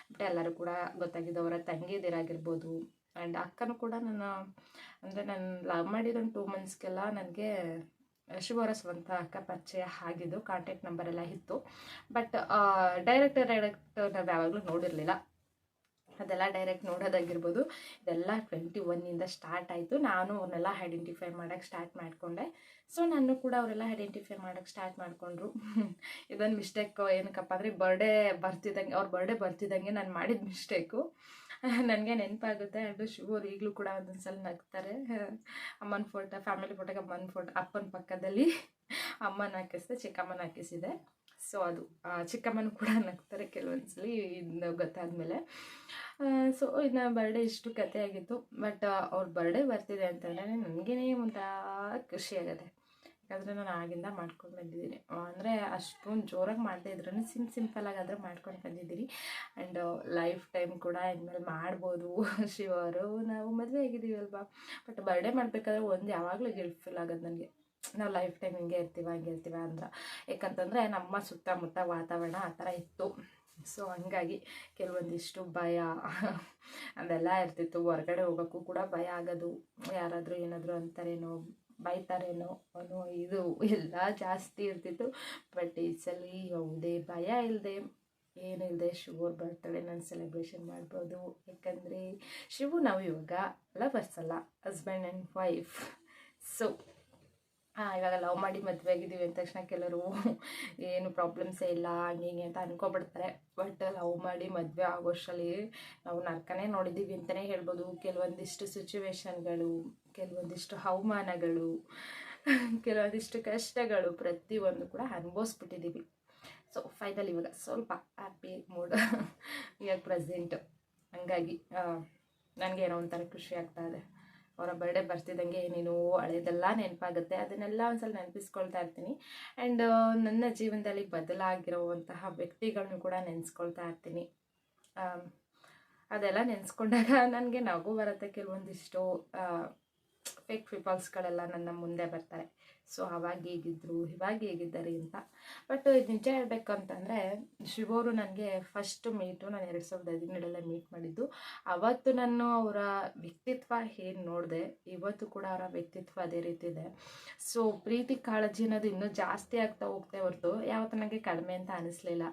S1: ಬಟ್ ಎಲ್ಲರೂ ಕೂಡ ಗೊತ್ತಾಗಿದ್ದವರ ತಂಗಿದಿರಾಗಿರ್ಬೋದು. ಆ್ಯಂಡ್ ಅಕ್ಕನೂ ಕೂಡ ನನ್ನ, ಅಂದರೆ ನಾನು ಲವ್ ಮಾಡಿದೊಂದು ಟೂ ಮಂತ್ಸ್ಗೆಲ್ಲ ನನಗೆ ಶಿವರ ಸ್ವಂತ ಅಕ್ಕ ಪರಿಚಯ ಆಗಿದ್ದು ಕಾಂಟ್ಯಾಕ್ಟ್ ನಂಬರ್ ಎಲ್ಲ ಇತ್ತು. ಬಟ್ ಡೈರೆಕ್ಟರ್ ಡೈರೆಕ್ಟ್ ನಾವು ಯಾವಾಗಲೂ ನೋಡಿರಲಿಲ್ಲ. ಅದೆಲ್ಲ ಡೈರೆಕ್ಟ್ ನೋಡೋದಾಗಿರ್ಬೋದು. ಇದೆಲ್ಲ ಟ್ವೆಂಟಿ ಒನ್ನಿಂದ ಸ್ಟಾರ್ಟ್ ಆಯಿತು. ನಾನು ಅವ್ರನ್ನೆಲ್ಲ ಐಡೆಂಟಿಫೈ ಮಾಡೋಕ್ಕೆ ಸ್ಟಾರ್ಟ್ ಮಾಡಿಕೊಂಡೆ. ಸೊ ನಾನು ಕೂಡ ಅವರೆಲ್ಲ ಐಡೆಂಟಿಫೈ ಮಾಡೋಕ್ಕೆ ಸ್ಟಾರ್ಟ್ ಮಾಡಿಕೊಂಡ್ರು. ಇದೊಂದು ಮಿಸ್ಟೇಕ್ ಏನಕ್ಕಪ್ಪ ಅಂದರೆ ಬರ್ಡೇ ಬರ್ತಿದ್ದಂಗೆ ಅವ್ರ ಬರ್ಡೇ ಬರ್ತಿದ್ದಂಗೆ ನಾನು ಮಾಡಿದ ಮಿಸ್ಟೇಕು ನನಗೆ ನೆನಪಾಗುತ್ತೆ. ಆ್ಯಂಡ್ ಅವ್ರು ಈಗಲೂ ಕೂಡ ಒಂದೊಂದು ಸಲ ನಗ್ತಾರೆ. ಅಮ್ಮನ ಫೋಟೋ ಫ್ಯಾಮಿಲಿ ಫೋಟೋಗೆ ಅಮ್ಮನ ಫೋಟೋ ಅಪ್ಪನ ಪಕ್ಕದಲ್ಲಿ. ಅಮ್ಮನ ಹಾಕಿಸಿದೆ, ಚಿಕ್ಕಮ್ಮನ ಹಾಕಿಸಿದೆ. ಸೊ ಅದು ಚಿಕ್ಕಮ್ಮನೂ ಕೂಡ ನಗ್ತಾರೆ ಕೆಲವೊಂದ್ಸಲಿ ಇದು ಗೊತ್ತಾದ್ಮೇಲೆ. ಸೊ ಇನ್ನು ಬರ್ಡೇ ಇಷ್ಟು ಕತೆ ಆಗಿತ್ತು ಬಟ್ ಅವ್ರ ಬರ್ಡೇ ಬರ್ತಿದೆ ಅಂತಂದರೆ ನನಗೇನೆ ಒಂಥರ ಖುಷಿ ಆಗುತ್ತೆ. ಯಾಕಂದರೆ ನಾನು ಆಗಿಂದ ಮಾಡ್ಕೊಂಡು ಬಂದಿದ್ದೀನಿ. ಅಂದರೆ ಅಷ್ಟೊಂದು ಜೋರಾಗಿ ಮಾಡ್ತಾ ಇದ್ರೂ ಸಿಮ್ ಸಿಂಪಲಾಗಿ ಆದರೂ ಮಾಡ್ಕೊಂಡು ಬಂದಿದ್ದೀನಿ ಆ್ಯಂಡ್ ಲೈಫ್ ಟೈಮ್ ಕೂಡ ಇನ್ಮೇಲೆ ಮಾಡ್ಬೋದು. ಶಿವರು, ನಾವು ಮದುವೆ ಆಗಿದ್ದೀವಲ್ವಾ? ಬಟ್ ಬರ್ಡೇ ಮಾಡಬೇಕಾದ್ರೆ ಒಂದು ಯಾವಾಗಲೂ ಗಿಲ್ಟ್ ಫೀಲ್ ಆಗೋದು ನನಗೆ. ನಾವು ಲೈಫ್ ಟೈಮ್ ಹಿಂಗೆ ಇರ್ತೀವ, ಹಂಗೆ ಇರ್ತೀವ ಅಂದ್ರೆ. ಯಾಕಂತಂದರೆ ನಮ್ಮ ಸುತ್ತಮುತ್ತ ವಾತಾವರಣ ಆ ಥರ ಇತ್ತು. ಸೊ ಹಂಗಾಗಿ ಕೆಲವೊಂದಿಷ್ಟು ಭಯ ಅದೆಲ್ಲ ಇರ್ತಿತ್ತು. ಹೊರಗಡೆ ಹೋಗೋಕ್ಕೂ ಕೂಡ ಭಯ ಆಗೋದು. ಯಾರಾದರೂ ಏನಾದರೂ ಅಂತಾರೇನೋ, ಬೈತಾರೇನೋ, ಅನ್ನೋ ಇದು ಎಲ್ಲ ಜಾಸ್ತಿ ಇರ್ತಿತ್ತು. ಬಟ್ ಈ ಸಲ ಯಾವುದೇ ಭಯ ಇಲ್ಲದೆ ಏನಿಲ್ಲದೆ ಶಿವರ್ ಬರ್ತಡೇ ನಾನು ಸೆಲೆಬ್ರೇಷನ್ ಮಾಡ್ಬೋದು. ಯಾಕಂದರೆ ಶಿವು ನಾವು ಇವಾಗ ಲವರ್ಸ್ ಅಲ್ಲ ಹಸ್ಬೆಂಡ್ ಆ್ಯಂಡ್ ವೈಫ್ ಸೊ ಇವಾಗ ಲವ್ ಮಾಡಿ ಮದುವೆ ಆಗಿದ್ದೀವಿ ಅಂದ ತಕ್ಷಣ ಕೆಲವರು, ಏನು ಪ್ರಾಬ್ಲಮ್ಸೇ ಇಲ್ಲ, ಹಂಗೆ ಹಿಂಗೆ ಅಂತ ಅನ್ಕೊಬಿಡ್ತಾರೆ. ಬಟ್ ಲವ್ ಮಾಡಿ ಮದುವೆ ಆಗೋಷ್ಟರಲ್ಲಿ ನಾವು ನರ್ಕನೇ ನೋಡಿದ್ದೀವಿ ಅಂತಲೇ ಹೇಳ್ಬೋದು. ಕೆಲವೊಂದಿಷ್ಟು ಸಿಚುವೇಶನ್ಗಳು ಕೆಲವೊಂದಿಷ್ಟು ಹವಾಮಾನಗಳು ಕೆಲವೊಂದಿಷ್ಟು ಕಷ್ಟಗಳು ಪ್ರತಿಯೊಂದು ಕೂಡ ಅನುಭವಿಸ್ಬಿಟ್ಟಿದ್ದೀವಿ. ಸೊ ಫೈನಲ್ ಇವಾಗ ಸ್ವಲ್ಪ ಹ್ಯಾಪಿ ಮೂಡ್ ಇವಾಗ ಪ್ರೆಸೆಂಟ್ ಹಂಗಾಗಿ ನನಗೆ ಏನೋ ಒಂಥರ ಖುಷಿ ಆಗ್ತಾ ಇದೆ. ಅವರ ಬರ್ಡೇ ಬರ್ತಿದ್ದಂಗೆ ನೀನು ಹಳೆಯದೆಲ್ಲ ನೆನಪಾಗುತ್ತೆ. ಅದನ್ನೆಲ್ಲ ಒಂದ್ಸಲ ನೆನಪಿಸ್ಕೊಳ್ತಾ ಇರ್ತೀನಿ. ಆ್ಯಂಡ್ ನನ್ನ ಜೀವನದಲ್ಲಿ ಬದಲಾಗಿರುವಂತಹ ವ್ಯಕ್ತಿಗಳನ್ನೂ ಕೂಡ ನೆನೆಸ್ಕೊಳ್ತಾ ಇರ್ತೀನಿ. ಅದೆಲ್ಲ ನೆನೆಸ್ಕೊಂಡಾಗ ನನಗೆ ನಗು ಬರುತ್ತೆ. ಕೆಲವೊಂದಿಷ್ಟು ಫೇಕ್ ಪೀಪಲ್ಸ್ಗಳೆಲ್ಲ ನನ್ನ ಮುಂದೆ ಬರ್ತಾರೆ. ಸೊ ಅವಾಗ ಹೇಗಿದ್ರು, ಇವಾಗ ಹೇಗಿದ್ದಾರೆ ಅಂತ. ಬಟ್ ನಿಜ ಹೇಳ್ಬೇಕು ಶಿವರು ನನಗೆ ಫಸ್ಟ್ ಮೀಟು ನಾನು ಎರಡು ಸಾವಿರದ ಹದಿನೇಳಲ್ಲೇ ಮೀಟ್ ಮಾಡಿದ್ದು. ಅವತ್ತು ನಾನು ಅವರ ವ್ಯಕ್ತಿತ್ವ ಏನು ನೋಡಿದೆ, ಇವತ್ತು ಕೂಡ ಅವರ ವ್ಯಕ್ತಿತ್ವ ಅದೇ ರೀತಿ ಇದೆ. ಸೊ ಪ್ರೀತಿ ಕಾಳಜಿ ಅನ್ನೋದು ಇನ್ನೂ ಜಾಸ್ತಿ ಆಗ್ತಾ ಹೋಗ್ತಾ ಹೊರತು, ಯಾವತ್ತು ನನಗೆ ಕಡಿಮೆ ಅಂತ ಅನಿಸ್ಲಿಲ್ಲ.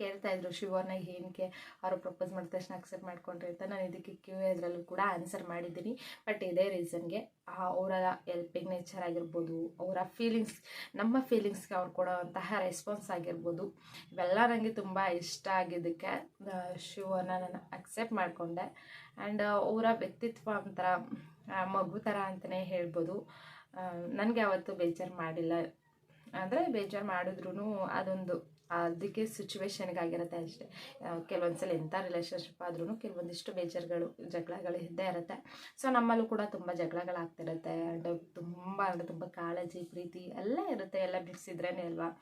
S1: ಕೇಳ್ತಾ ಇದ್ರು ಶಿವನ ಏನಕ್ಕೆ ಅವರು ಪ್ರಪೋಸ್ ಮಾಡಿದ ತಕ್ಷಣ ಅಕ್ಸೆಪ್ಟ್ ಮಾಡ್ಕೊಂಡ್ರಿ ಅಂತ. ನಾನು ಇದಕ್ಕೆ ಕ್ಯೂ ಎದ್ರಲ್ಲೂ ಕೂಡ ಆನ್ಸರ್ ಮಾಡಿದ್ದೀನಿ. ಬಟ್ ಇದೇ ರೀಸನ್ಗೆ ಅವರ ಎಲ್ಪಿಂಗ್ ನೇಚರ್ ಆಗಿರ್ಬೋದು, ಅವರ ಫೀಲಿಂಗ್ಸ್ ನಮ್ಮ ಫೀಲಿಂಗ್ಸ್ಗೆ ಅವ್ರು ಕೊಡೋವಂತಹ ರೆಸ್ಪಾನ್ಸ್ ಆಗಿರ್ಬೋದು. ಇವೆಲ್ಲ ನನಗೆ ತುಂಬ ಇಷ್ಟ ಆಗಿದ್ದಕ್ಕೆ ಶಿವನ ನಾನು ಅಕ್ಸೆಪ್ಟ್ ಮಾಡಿಕೊಂಡೆ. ಆ್ಯಂಡ್ ಅವರ ವ್ಯಕ್ತಿತ್ವ ಒಂಥರ ಮಗು ಥರ ಅಂತಲೇ ಹೇಳ್ಬೋದು. ನನಗೆ ಅವತ್ತು ಬೇಜಾರು ಮಾಡಿಲ್ಲ. ಅಂದರೆ ಬೇಜಾರು ಮಾಡಿದ್ರು ಅದೊಂದು ಅದಕ್ಕೆ ಸಿಚುವೇಶನ್ಗಾಗಿರುತ್ತೆ ಅಷ್ಟೇ. ಕೆಲವೊಂದ್ಸಲ ಎಂಥ ರಿಲೇಷನ್ಶಿಪ್ ಆದ್ರೂ ಕೆಲವೊಂದಿಷ್ಟು ಬೇಜಾರುಗಳು ಜಗಳಗಳು ಇದ್ದೇ ಇರುತ್ತೆ. ಸೊ ನಮ್ಮಲ್ಲೂ ಕೂಡ ತುಂಬ ಜಗಳಗಳಾಗ್ತಿರುತ್ತೆ. ಆ್ಯಂಡ್ ತುಂಬ, ಅಂದರೆ ತುಂಬ ಕಾಳಜಿ, ಪ್ರೀತಿ ಎಲ್ಲ ಇರುತ್ತೆ, ಎಲ್ಲ ಬಿಡಿಸಿದ್ರೇ ಅಲ್ವಾ?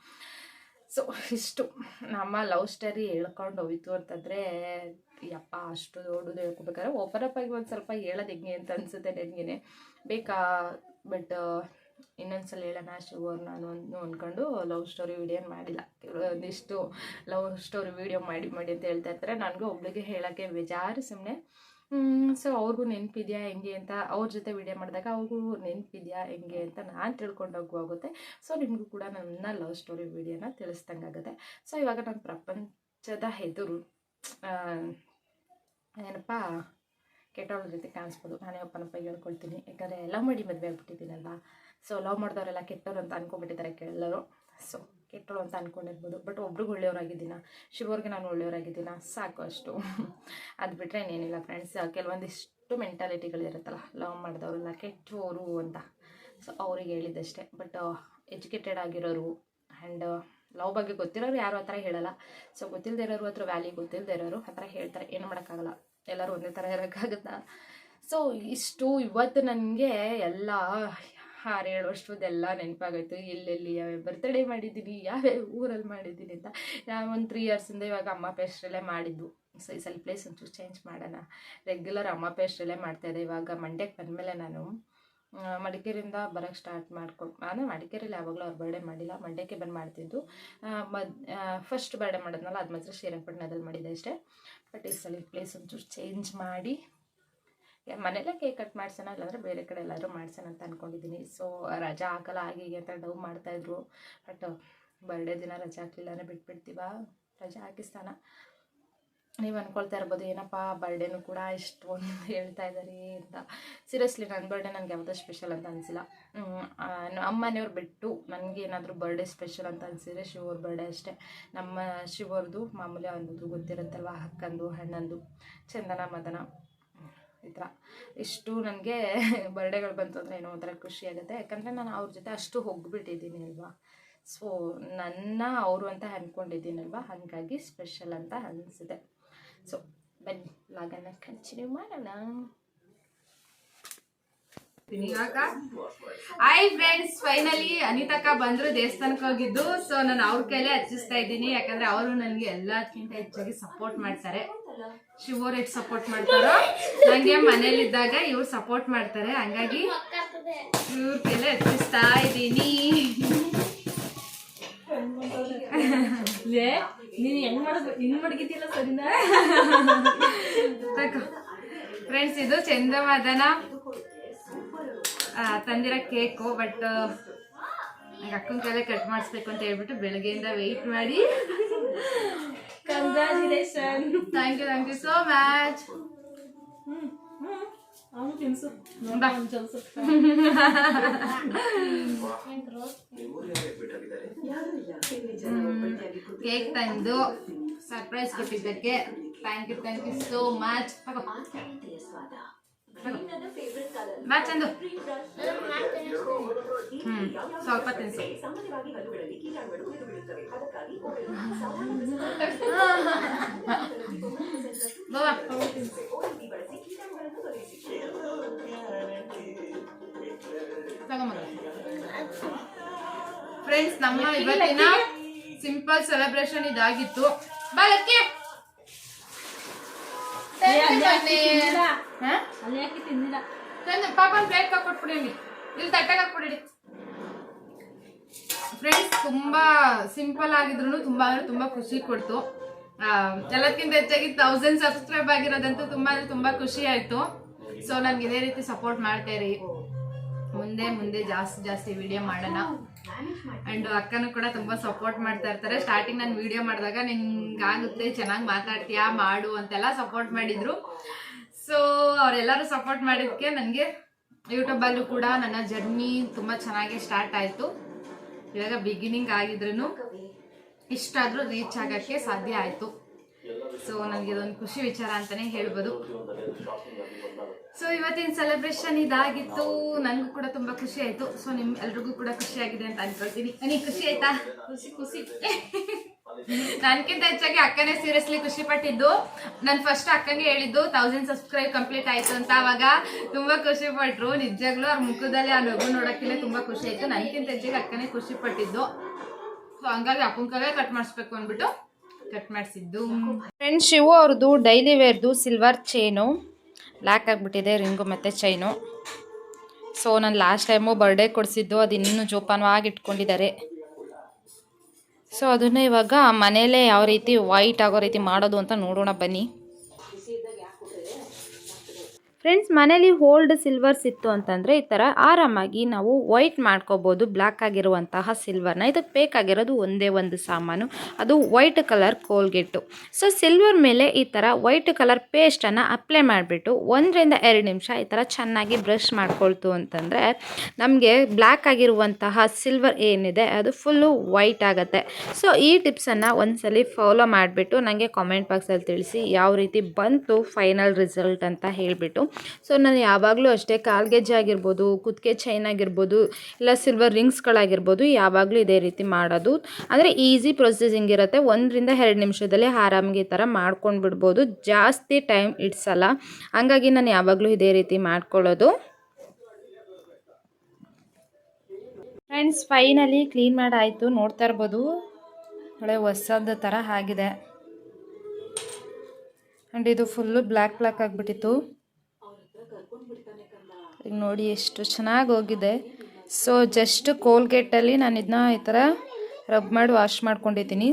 S1: ಸೊ ಇಷ್ಟು. ನಮ್ಮ ಲವ್ ಸ್ಟೋರಿ ಹೇಳ್ಕೊಂಡು ಹೋಯ್ತು ಅಂತಂದರೆ, ಯಪ್ಪ, ಅಷ್ಟು ದೊಡ್ಡದು ಹೇಳ್ಕೊಬೇಕಾದ್ರೆ, ಓಪನ್ ಅಪ್ ಆಗಿ ಒಂದು ಸ್ವಲ್ಪ ಹೇಳೋದು ಹೆಂಗೆ ಅಂತ ಅನಿಸುತ್ತೆ ನನಗೇನೆ. ಬೇಕಾ? ಬಟ್ ಇನ್ನೊಂದ್ಸಲ ಹೇಳೋಣ ಶಿವ ನಾನು ಅಂದ್ಕೊಂಡು ಲವ್ ಸ್ಟೋರಿ ವಿಡಿಯೋ ಮಾಡಿಲ್ಲ. ಕೆಲವೊಂದಿಷ್ಟು ಲವ್ ಸ್ಟೋರಿ ವಿಡಿಯೋ ಮಾಡಿ ಮಾಡಿ ಅಂತ ಹೇಳ್ತಾ ಇರ್ತಾರೆ. ನನಗೂ ಒಬ್ಳಿಗೆ ಹೇಳೋಕ್ಕೆ ಬೇಜಾರು ಸುಮ್ಮನೆ ಸೊ ಅವ್ರಿಗೂ ನೆನಪಿದೆಯಾ ಹೆಂಗೆ ಅಂತ ಅವ್ರ ಜೊತೆ ವಿಡಿಯೋ ಮಾಡಿದಾಗ ಅವ್ರಿಗೂ ನೆನಪಿದೆಯಾ ಹೆಂಗೆ ಅಂತ ನಾನು ತಿಳ್ಕೊಂಡು ಹೋಗುವಾಗುತ್ತೆ ಸೊ ನಿಮಗೂ ಕೂಡ ನನ್ನ ಲವ್ ಸ್ಟೋರಿ ವಿಡಿಯೋನ ತಿಳಿಸ್ದಂಗಾಗುತ್ತೆ ಸೊ ಇವಾಗ ನನ್ನ ಪ್ರಪಂಚದ ಎದುರು ಆ, ಏನಪ್ಪ ಕೆಟ್ಟವಳ ಜೊತೆ ಕಾಣಿಸ್ಬೋದು. ನಾನೇ ಅಪ್ಪನಪ್ಪ ಹೇಳ್ಕೊಳ್ತೀನಿ ಯಾಕಂದರೆ ಲವ್ ಮಾಡಿ ಮದುವೆ ಆಗಿಬಿಟ್ಟಿದ್ದೀನಲ್ವಾ? ಸೊ ಲವ್ ಮಾಡಿದವರೆಲ್ಲ ಕೆಟ್ಟವರು ಅಂತ ಅನ್ಕೊಂಡ್ಬಿಟ್ಟಿದ್ದಾರೆ ಕೆಲವರು ಸೊ ಕೆಟ್ಟಳು ಅಂತ ಅಂದ್ಕೊಂಡಿರ್ಬೋದು ಬಟ್ ಒಬ್ರಿಗೆ ಒಳ್ಳೆಯವರಾಗಿದ್ದೀನ. ಶಿವರಿಗೆ ನಾನು ಒಳ್ಳೆಯವರಾಗಿದ್ದೀನ? ಸಾಕು ಅಷ್ಟು. ಅದು ಬಿಟ್ಟರೆ ಏನೇನಿಲ್ಲ ಫ್ರೆಂಡ್ಸ್ ಕೆಲವೊಂದಿಷ್ಟು ಮೆಂಟಾಲಿಟಿಗಳಿರುತ್ತಲ್ಲ ಲವ್ ಮಾಡಿದವರೆಲ್ಲ ಕೆಟ್ಟವರು ಅಂತ. ಸೊ ಅವ್ರಿಗೆ ಹೇಳಿದ್ದಷ್ಟೇ ಬಟ್ ಎಜುಕೇಟೆಡ್ ಆಗಿರೋರು ಆ್ಯಂಡ್ ಲವ್ ಬಗ್ಗೆ ಗೊತ್ತಿರೋರು ಯಾರು ಆ ಥರ ಹೇಳಲ್ಲ. ಸೊ ಗೊತ್ತಿಲ್ಲದೆ ಇರೋರು ಹತ್ರ ವ್ಯಾಲ್ಯೂ ಗೊತ್ತಿಲ್ಲದೆ ಇರೋರು ಆ ಥರ ಹೇಳ್ತಾರೆ. ಏನು ಮಾಡೋಕ್ಕಾಗಲ್ಲ. ಎಲ್ಲರೂ ಒಂದೇ ಥರ ಇರೋಕ್ಕಾಗುತ್ತಾ? ಸೊ ಇಷ್ಟು ಇವತ್ತು ನನಗೆ ಎಲ್ಲ ಆರು ಏಳು ವರ್ಷದೆಲ್ಲ ನೆನಪಾಗೋಯ್ತು. ಎಲ್ಲೆಲ್ಲಿ ಯಾವ್ಯಾವ ಬರ್ತ್ಡೇ ಮಾಡಿದ್ದೀನಿ, ಯಾವ್ಯಾವ ಊರಲ್ಲಿ ಮಾಡಿದ್ದೀನಿ ಅಂತ. ಯಾವ ಒಂದು ತ್ರೀ ಇಯರ್ಸಿಂದ ಇವಾಗ ಅಮ್ಮ ಪೇಸ್ಟ್ರಲ್ಲೇ ಮಾಡಿದ್ದು. ಸೊ ಈ ಸಲ ಪ್ಲೇಸ್ ಒಂಚೂರು ಚೇಂಜ್ ಮಾಡೋಣ. ರೆಗ್ಯುಲರ್ ಅಮ್ಮ ಪೇಸ್ಟ್ರಲ್ಲೇ ಮಾಡ್ತಾಯಿದ್ದೆ ಇವಾಗ ಮಂಡ್ಯಕ್ಕೆ ಬಂದಮೇಲೆ ನಾನು ಮಡಿಕೇರಿಯಿಂದ ಬರೋಕ್ಕೆ ಸ್ಟಾರ್ಟ್ ಮಾಡ್ಕೊಂಡು ಅಂದರೆ ಮಡಿಕೇರಿಯಲ್ಲಿ ಯಾವಾಗಲೂ ಅವ್ರು ಬರ್ಡೇ ಮಾಡಿಲ್ಲ ಮಂಡ್ಯಕ್ಕೆ ಬಂದು ಮಾಡ್ತಿದ್ದು. ಮದ್ ಫಸ್ಟ್ ಬರ್ಡೇ ಮಾಡಿದ್ನಲ್ಲ, ಅದು ಮಾತ್ರ ಶ್ರೀರಂಗಪಟ್ಟಣದಲ್ಲಿ ಮಾಡಿದ್ದೆ ಅಷ್ಟೇ. ಬಟ್ ಈ ಸಲ ಪ್ಲೇಸ್ ಒಂಚೂರು ಚೇಂಜ್ ಮಾಡಿ ಮನೆಯಲ್ಲೇ ಕೇಕ್ ಕಟ್ ಮಾಡ್ಸೋಣ, ಇಲ್ಲಾಂದರೆ ಬೇರೆ ಕಡೆ ಎಲ್ಲಾದರೂ ಮಾಡ್ಸೋಣ ಅಂತ ಅಂದ್ಕೊಂಡಿದ್ದೀನಿ ಸೊ ರಜಾ ಹಾಕಲ್ಲ ಹಾಗೆ ಹೀಗೆ ಅಂತ ಡವ್ ಮಾಡ್ತಾಯಿದ್ರು ಬಟ್ ಬರ್ಡೇ ದಿನ ರಜಾ ಹಾಕಲಿಲ್ಲ ಅಂದರೆ ಬಿಟ್ಬಿಡ್ತೀವ? ರಜಾ ಹಾಕಿಸ್ತಾನ. ನೀವು ಅಂದ್ಕೊಳ್ತಾ ಇರ್ಬೋದು, ಏನಪ್ಪ ಬರ್ಡೇನು ಕೂಡ ಇಷ್ಟೊಂದು ಹೇಳ್ತಾ ಇದ್ದಾರೆ ಅಂತ. ಸೀರಿಯಸ್ಲಿ ನನ್ನ ಬರ್ಡೇ ನನಗೆ ಯಾವುದೋ ಸ್ಪೆಷಲ್ ಅಂತ ಅನಿಸಿಲ್ಲ. ಅಮ್ಮನೆಯವ್ರು ಬಿಟ್ಟು ನನಗೆ ಏನಾದರೂ ಬರ್ಡೇ ಸ್ಪೆಷಲ್ ಅಂತ ಅನಿಸಿದ್ರೆ ಶಿವರ ಬರ್ಡೇ ಅಷ್ಟೇ. ನಮ್ಮ ಶಿವರದು ಮಾಮೂಲಿ ಒಂದು ಗೊತ್ತಿರುತ್ತಲ್ವ, ಅಕ್ಕಂದು, ಅಣ್ಣಂದು, ಚಂದನ, ಮದನ, ಈ ಥರ ಇಷ್ಟು ನನಗೆ ಬರ್ಡೇಗಳು ಬಂತು ಅಂದರೆ ಏನೋ ಒಂಥರ ಖುಷಿ ಆಗುತ್ತೆ. ಯಾಕಂದರೆ ನಾನು ಅವ್ರ ಜೊತೆ ಅಷ್ಟು ಹೋಗ್ಬಿಟ್ಟಿದ್ದೀನಿ ಅಲ್ವಾ? ಸೊ ನನ್ನ ಅವರು ಅಂತ ಅಂದ್ಕೊಂಡಿದ್ದೀನಲ್ವ ಹಾಗಾಗಿ ಸ್ಪೆಷಲ್ ಅಂತ ಅನಿಸಿದೆ. ಸೊ ಬನ್ನಿ ಲಾಗನ್ನ ಕಂಟಿನ್ಯೂ ಮಾಡೋಣ
S2: ಹಾಯ್ ಫ್ರೆಂಡ್ಸ್ ಫೈನಲಿ ಅನಿತಕ್ಕ ಬಂದ್ರು ದೇವಸ್ಥಾನಕ್ಕೆ ಹೋಗಿದ್ದು. ಸೊ ನಾನು ಅವ್ರ ಕೈಲೇ ಹಚ್ಚಿಸ್ತಾ ಇದ್ದೀನಿ. ಯಾಕಂದ್ರೆ ಅವರು ನನಗೆ ಎಲ್ಲದಕ್ಕಿಂತ ಹೆಚ್ಚಾಗಿ ಸಪೋರ್ಟ್ ಮಾಡ್ತಾರೆ. ಶಿವೋರ್ ಎಷ್ಟು ಸಪೋರ್ಟ್ ಮಾಡ್ತಾರೋ, ನಂಗೆ ಮನೇಲಿದ್ದಾಗ ಇವ್ರು ಸಪೋರ್ಟ್ ಮಾಡ್ತಾರೆ. ಹಂಗಾಗಿ ಇವ್ರ ಕೈಲೇ ಹಚ್ಚಿಸ್ತಾ ಇದ್ದೀನಿ.
S3: ನೀನ್ ಹೆಂಗ್ ಮಾಡೋದು? ಹಿಂಗ್ ಮಡಗಿತಿಲ್ಲ ಸರಿನ?
S2: ಫ್ರೆಂಡ್ಸ್ ಇದು ಚಂದವಾದನ ಆ, ತಂದಿರೋ ಕೇಕು ಬಟ್ ನಂಗೆ ಅಕ್ಕನ ಕೈಲೇ ಕಟ್ ಮಾಡಿಸ್ಬೇಕು ಅಂತ ಹೇಳ್ಬಿಟ್ಟು ಬೆಳಗ್ಗೆಯಿಂದ ವೆಯ್ಟ್ ಮಾಡಿ.
S3: Congratulation
S2: thank you thank you so much
S3: ಅವನು ತಿನ್ಸು. ಚಲ್ಸು
S2: ಕೇಕ್ ತಂದು ಸರ್ಪ್ರೈಸ್ ಕೊಟ್ಟಿದ್ದಕ್ಕೆ. Thank you thank you so much ಮಾ ಚಂದು. ಹ್ಮ್ ಸ್ವಲ್ಪ ತಿನ್ಸು. ಬಾಬಾ ಫ್ರೆಂಡ್ಸ್ ನಮ್ಮ ಇವತ್ತಿನ ಸಿಂಪಲ್ ಸೆಲೆಬ್ರೇಷನ್ ಇದಾಗಿತ್ತು. ಬಾಲಕ್ಕೆ
S3: ಅಲ್ಲಿ ತಿಂದಿಲ್ಲ?
S2: ತಂದು ಪಾಪನ್ ಪ್ಲೇಟ್ ಕೊಟ್ಬಿಡಿ ಇಲ್ಲಿ ತಟ್ಟೆಗೆ ಹಾಕ್ಬಿಡಿ ಫ್ರೆಂಡ್ಸ್ ತುಂಬಾ ಸಿಂಪಲ್ ಆಗಿದ್ರು ತುಂಬಾ ಅಂದ್ರೆ ತುಂಬಾ ಖುಷಿ ಕೊಡ್ತು. ಎಲ್ಲದಕ್ಕಿಂತ ಹೆಚ್ಚಾಗಿ ತೌಸಂಡ್ ಸಬ್ಸ್ಕ್ರೈಬ್ ಆಗಿರೋದಂತೂ ತುಂಬಾ ಅಂದ್ರೆ ತುಂಬಾ ಖುಷಿ ಆಯ್ತು. ಸೊ ನನ್ಗೆ ಇದೇ ರೀತಿ ಸಪೋರ್ಟ್ ಮಾಡ್ತಾ ಇರಿ. ಮುಂದೆ ಮುಂದೆ ಜಾಸ್ತಿ ಜಾಸ್ತಿ ವಿಡಿಯೋ ಮಾಡೋಣ. ಅಂಡ್ ಅಕ್ಕನೂ ಕೂಡ ತುಂಬಾ ಸಪೋರ್ಟ್ ಮಾಡ್ತಾ ಇರ್ತಾರೆ. ಸ್ಟಾರ್ಟಿಂಗ್ ನಾನು ವಿಡಿಯೋ ಮಾಡಿದಾಗ ನಿಂಗಾಗುತ್ತೆ, ಚೆನ್ನಾಗಿ ಮಾತಾಡ್ತೀಯಾ, ಮಾಡು ಅಂತೆಲ್ಲ ಸಪೋರ್ಟ್ ಮಾಡಿದ್ರು. ಸೊ ಅವರೆಲ್ಲರೂ ಸಪೋರ್ಟ್ ಮಾಡಿದ್ದಕ್ಕೆ ನನಗೆ. ಯೂಟ್ಯೂಬಲ್ಲೂ ಕೂಡ ನನ್ನ ಜರ್ನಿ ತುಂಬ ಚೆನ್ನಾಗಿ ಸ್ಟಾರ್ಟ್ ಆಯಿತು. ಇವಾಗ ಬಿಗಿನಿಂಗ್ ಆಗಿದ್ರು ಇಷ್ಟಾದರೂ ರೀಚ್ ಆಗೋಕ್ಕೆ ಸಾಧ್ಯ ಆಯಿತು. ಸೊ ನನಗೆ ಇದೊಂದು ಖುಷಿ ವಿಚಾರ ಅಂತಲೇ ಹೇಳ್ಬೋದು. ಸೊ ಇವತ್ತಿನ ಸೆಲೆಬ್ರೇಷನ್ ಇದಾಗಿತ್ತು. ನನಗೂ ಕೂಡ ತುಂಬ ಖುಷಿ ಆಯಿತು. ಸೊ ನಿಮ್ ಎಲ್ರಿಗೂ ಕೂಡ ಖುಷಿ ಆಗಿದೆ ಅಂತ ಅನ್ಕೊಳ್ತೀನಿ. ನನಗೆ ಖುಷಿ ಆಯ್ತಾ? ಖುಷಿ ಖುಷಿ. ನನ್ಕಿಂತ ಹೆಚ್ಚಾಗಿ ಅಕ್ಕನೇ ಸೀರಿಯಸ್ಲಿ ಖುಷಿ ಪಟ್ಟಿದ್ದು ನಾನು ಫಸ್ಟ್ ಅಕ್ಕಂಗೆ ಹೇಳಿದ್ದು ತೌಸಂಡ್ ಸಬ್ಸ್ಕ್ರೈಬ್ ಕಂಪ್ಲೀಟ್ ಆಯ್ತು ಅಂತ ಅವಾಗ ತುಂಬಾ ಖುಷಿ ಪಟ್ರು ನಿಜಾಗ್ಲೂ ಅವ್ರ ಮುಖದಲ್ಲಿ ಆ ನಗು ನೋಡೋಕ್ಕಿಲ್ಲ ತುಂಬಾ ಖುಷಿ ಆಯ್ತು. ನನ್ಕಿಂತ ಹೆಚ್ಚಾಗಿ ಅಕ್ಕನೇ ಖುಷಿ ಪಟ್ಟಿದ್ದು ಸೊ ಹಂಗಾಗಿ ಅಪ್ಪನ ಕೈಲೇ ಕಟ್ ಮಾಡಿಸ್ಬೇಕು ಅಂದ್ಬಿಟ್ಟು ಕಟ್ ಮಾಡಿಸಿದ್ದು.
S1: ಫ್ರೆಂಡ್ಸ್ ಶಿವು ಅವ್ರದ್ದು ಡೈಲಿ ವೇರ್ದು ಸಿಲ್ವರ್ ಚೈನು ಬ್ಲ್ಯಾಕ್ ಆಗಿಬಿಟ್ಟಿದೆ ರಿಂಗು ಮತ್ತು ಚೈನು ಸೊ ನಾನು ಲಾಸ್ಟ್ ಟೈಮು ಬರ್ಡೇ ಕೊಡಿಸಿದ್ದು ಅದು ಇನ್ನೂ ಜೋಪಾನವಾಗಿ ಇಟ್ಕೊಂಡಿದ್ದಾರೆ. ಸೊ ಅದನ್ನು ಇವಾಗ ಮನೇಲೇ ಯಾವ ರೀತಿ ವೈಟ್ ಆಗೋ ರೀತಿ ಮಾಡೋದು ಅಂತ ನೋಡೋಣ ಬನ್ನಿ. ಫ್ರೆಂಡ್ಸ್ ಮನೇಲಿ ಓಲ್ಡ್ ಸಿಲ್ವರ್ಸ್ ಇತ್ತು ಅಂತಂದರೆ ಈ ಥರ ಆರಾಮಾಗಿ ನಾವು ವೈಟ್ ಮಾಡ್ಕೋಬೋದು. ಬ್ಲ್ಯಾಕ್ ಆಗಿರುವಂತಹ ಸಿಲ್ವರ್ನ ಇದಕ್ಕೆ ಬೇಕಾಗಿರೋದು ಒಂದೇ ಒಂದು ಸಾಮಾನು. ಅದು white colour Colgate so silver ಮೇಲೆ ಈ ಥರ ವೈಟ್ ಕಲರ್ ಪೇಸ್ಟನ್ನು ಅಪ್ಲೈ ಮಾಡಿಬಿಟ್ಟು ಒಂದರಿಂದ ಎರಡು ನಿಮಿಷ ಈ ಥರ ಚೆನ್ನಾಗಿ ಬ್ರಷ್ ಮಾಡ್ಕೊಳ್ತು ಅಂತಂದರೆ ನಮಗೆ ಬ್ಲ್ಯಾಕ್ ಆಗಿರುವಂತಹ ಸಿಲ್ವರ್ ಏನಿದೆ, ಅದು ಫುಲ್ಲು ವೈಟ್ ಆಗುತ್ತೆ. ಸೊ ಈ ಟಿಪ್ಸನ್ನು ಒಂದ್ಸಲಿ ಫಾಲೋ ಮಾಡಿಬಿಟ್ಟು ನನಗೆ ಕಾಮೆಂಟ್ ಬಾಕ್ಸಲ್ಲಿ ತಿಳಿಸಿ ಯಾವ ರೀತಿ ಬಂತು ಫೈನಲ್ ರಿಸಲ್ಟ್ ಅಂತ ಹೇಳಿಬಿಟ್ಟು. ಸೊ ನಾನು ಯಾವಾಗಲೂ ಅಷ್ಟೇ ಕಾಲ್ಗೆಜ್ಜೆ ಆಗಿರ್ಬೋದು ಕುತ್ತಿಗೆ ಚೈನ್ ಆಗಿರ್ಬೋದು, ಇಲ್ಲ ಸಿಲ್ವರ್ ರಿಂಗ್ಸ್ಗಳಾಗಿರ್ಬೋದು ಯಾವಾಗಲೂ ಇದೇ ರೀತಿ ಮಾಡೋದು. ಅಂದರೆ ಈಸಿ ಪ್ರೊಸೆಸಿಂಗ್ ಇರುತ್ತೆ. ಒಂದರಿಂದ ಎರಡು ನಿಮಿಷದಲ್ಲಿ ಆರಾಮಾಗಿ ಈ ಥರ ಮಾಡ್ಕೊಂಡು ಬಿಡ್ಬೋದು ಜಾಸ್ತಿ ಟೈಮ್ ಇಡ್ಸಲ್ಲ. ಹಂಗಾಗಿ ನಾನು ಯಾವಾಗಲೂ ಇದೇ ರೀತಿ ಮಾಡ್ಕೊಳ್ಳೋದು. ಫ್ರೆಂಡ್ಸ್ ಫೈನಲಿ ಕ್ಲೀನ್ ಮಾಡಾಯಿತು. ನೋಡ್ತಾ ಇರ್ಬೋದು. ಒಳ್ಳೆ ಹೊಸದ ಥರ ಆಗಿದೆ. ಆ್ಯಂಡ್ ಇದು ಫುಲ್ಲು ಬ್ಲ್ಯಾಕ್ ಬ್ಲ್ಯಾಕ್ ಆಗಿಬಿಟ್ಟಿತ್ತು. ಈಗ ನೋಡಿ ಎಷ್ಟು ಚೆನ್ನಾಗಿ ಹೋಗಿದೆ. ಸೊ ಜಸ್ಟ್ ಕೋಲ್ಗೇಟಲ್ಲಿ ನಾನು ಇದನ್ನ ಈ ಥರ ರಬ್ ಮಾಡಿ ವಾಶ್ ಮಾಡ್ಕೊಂಡಿದ್ದೀನಿ.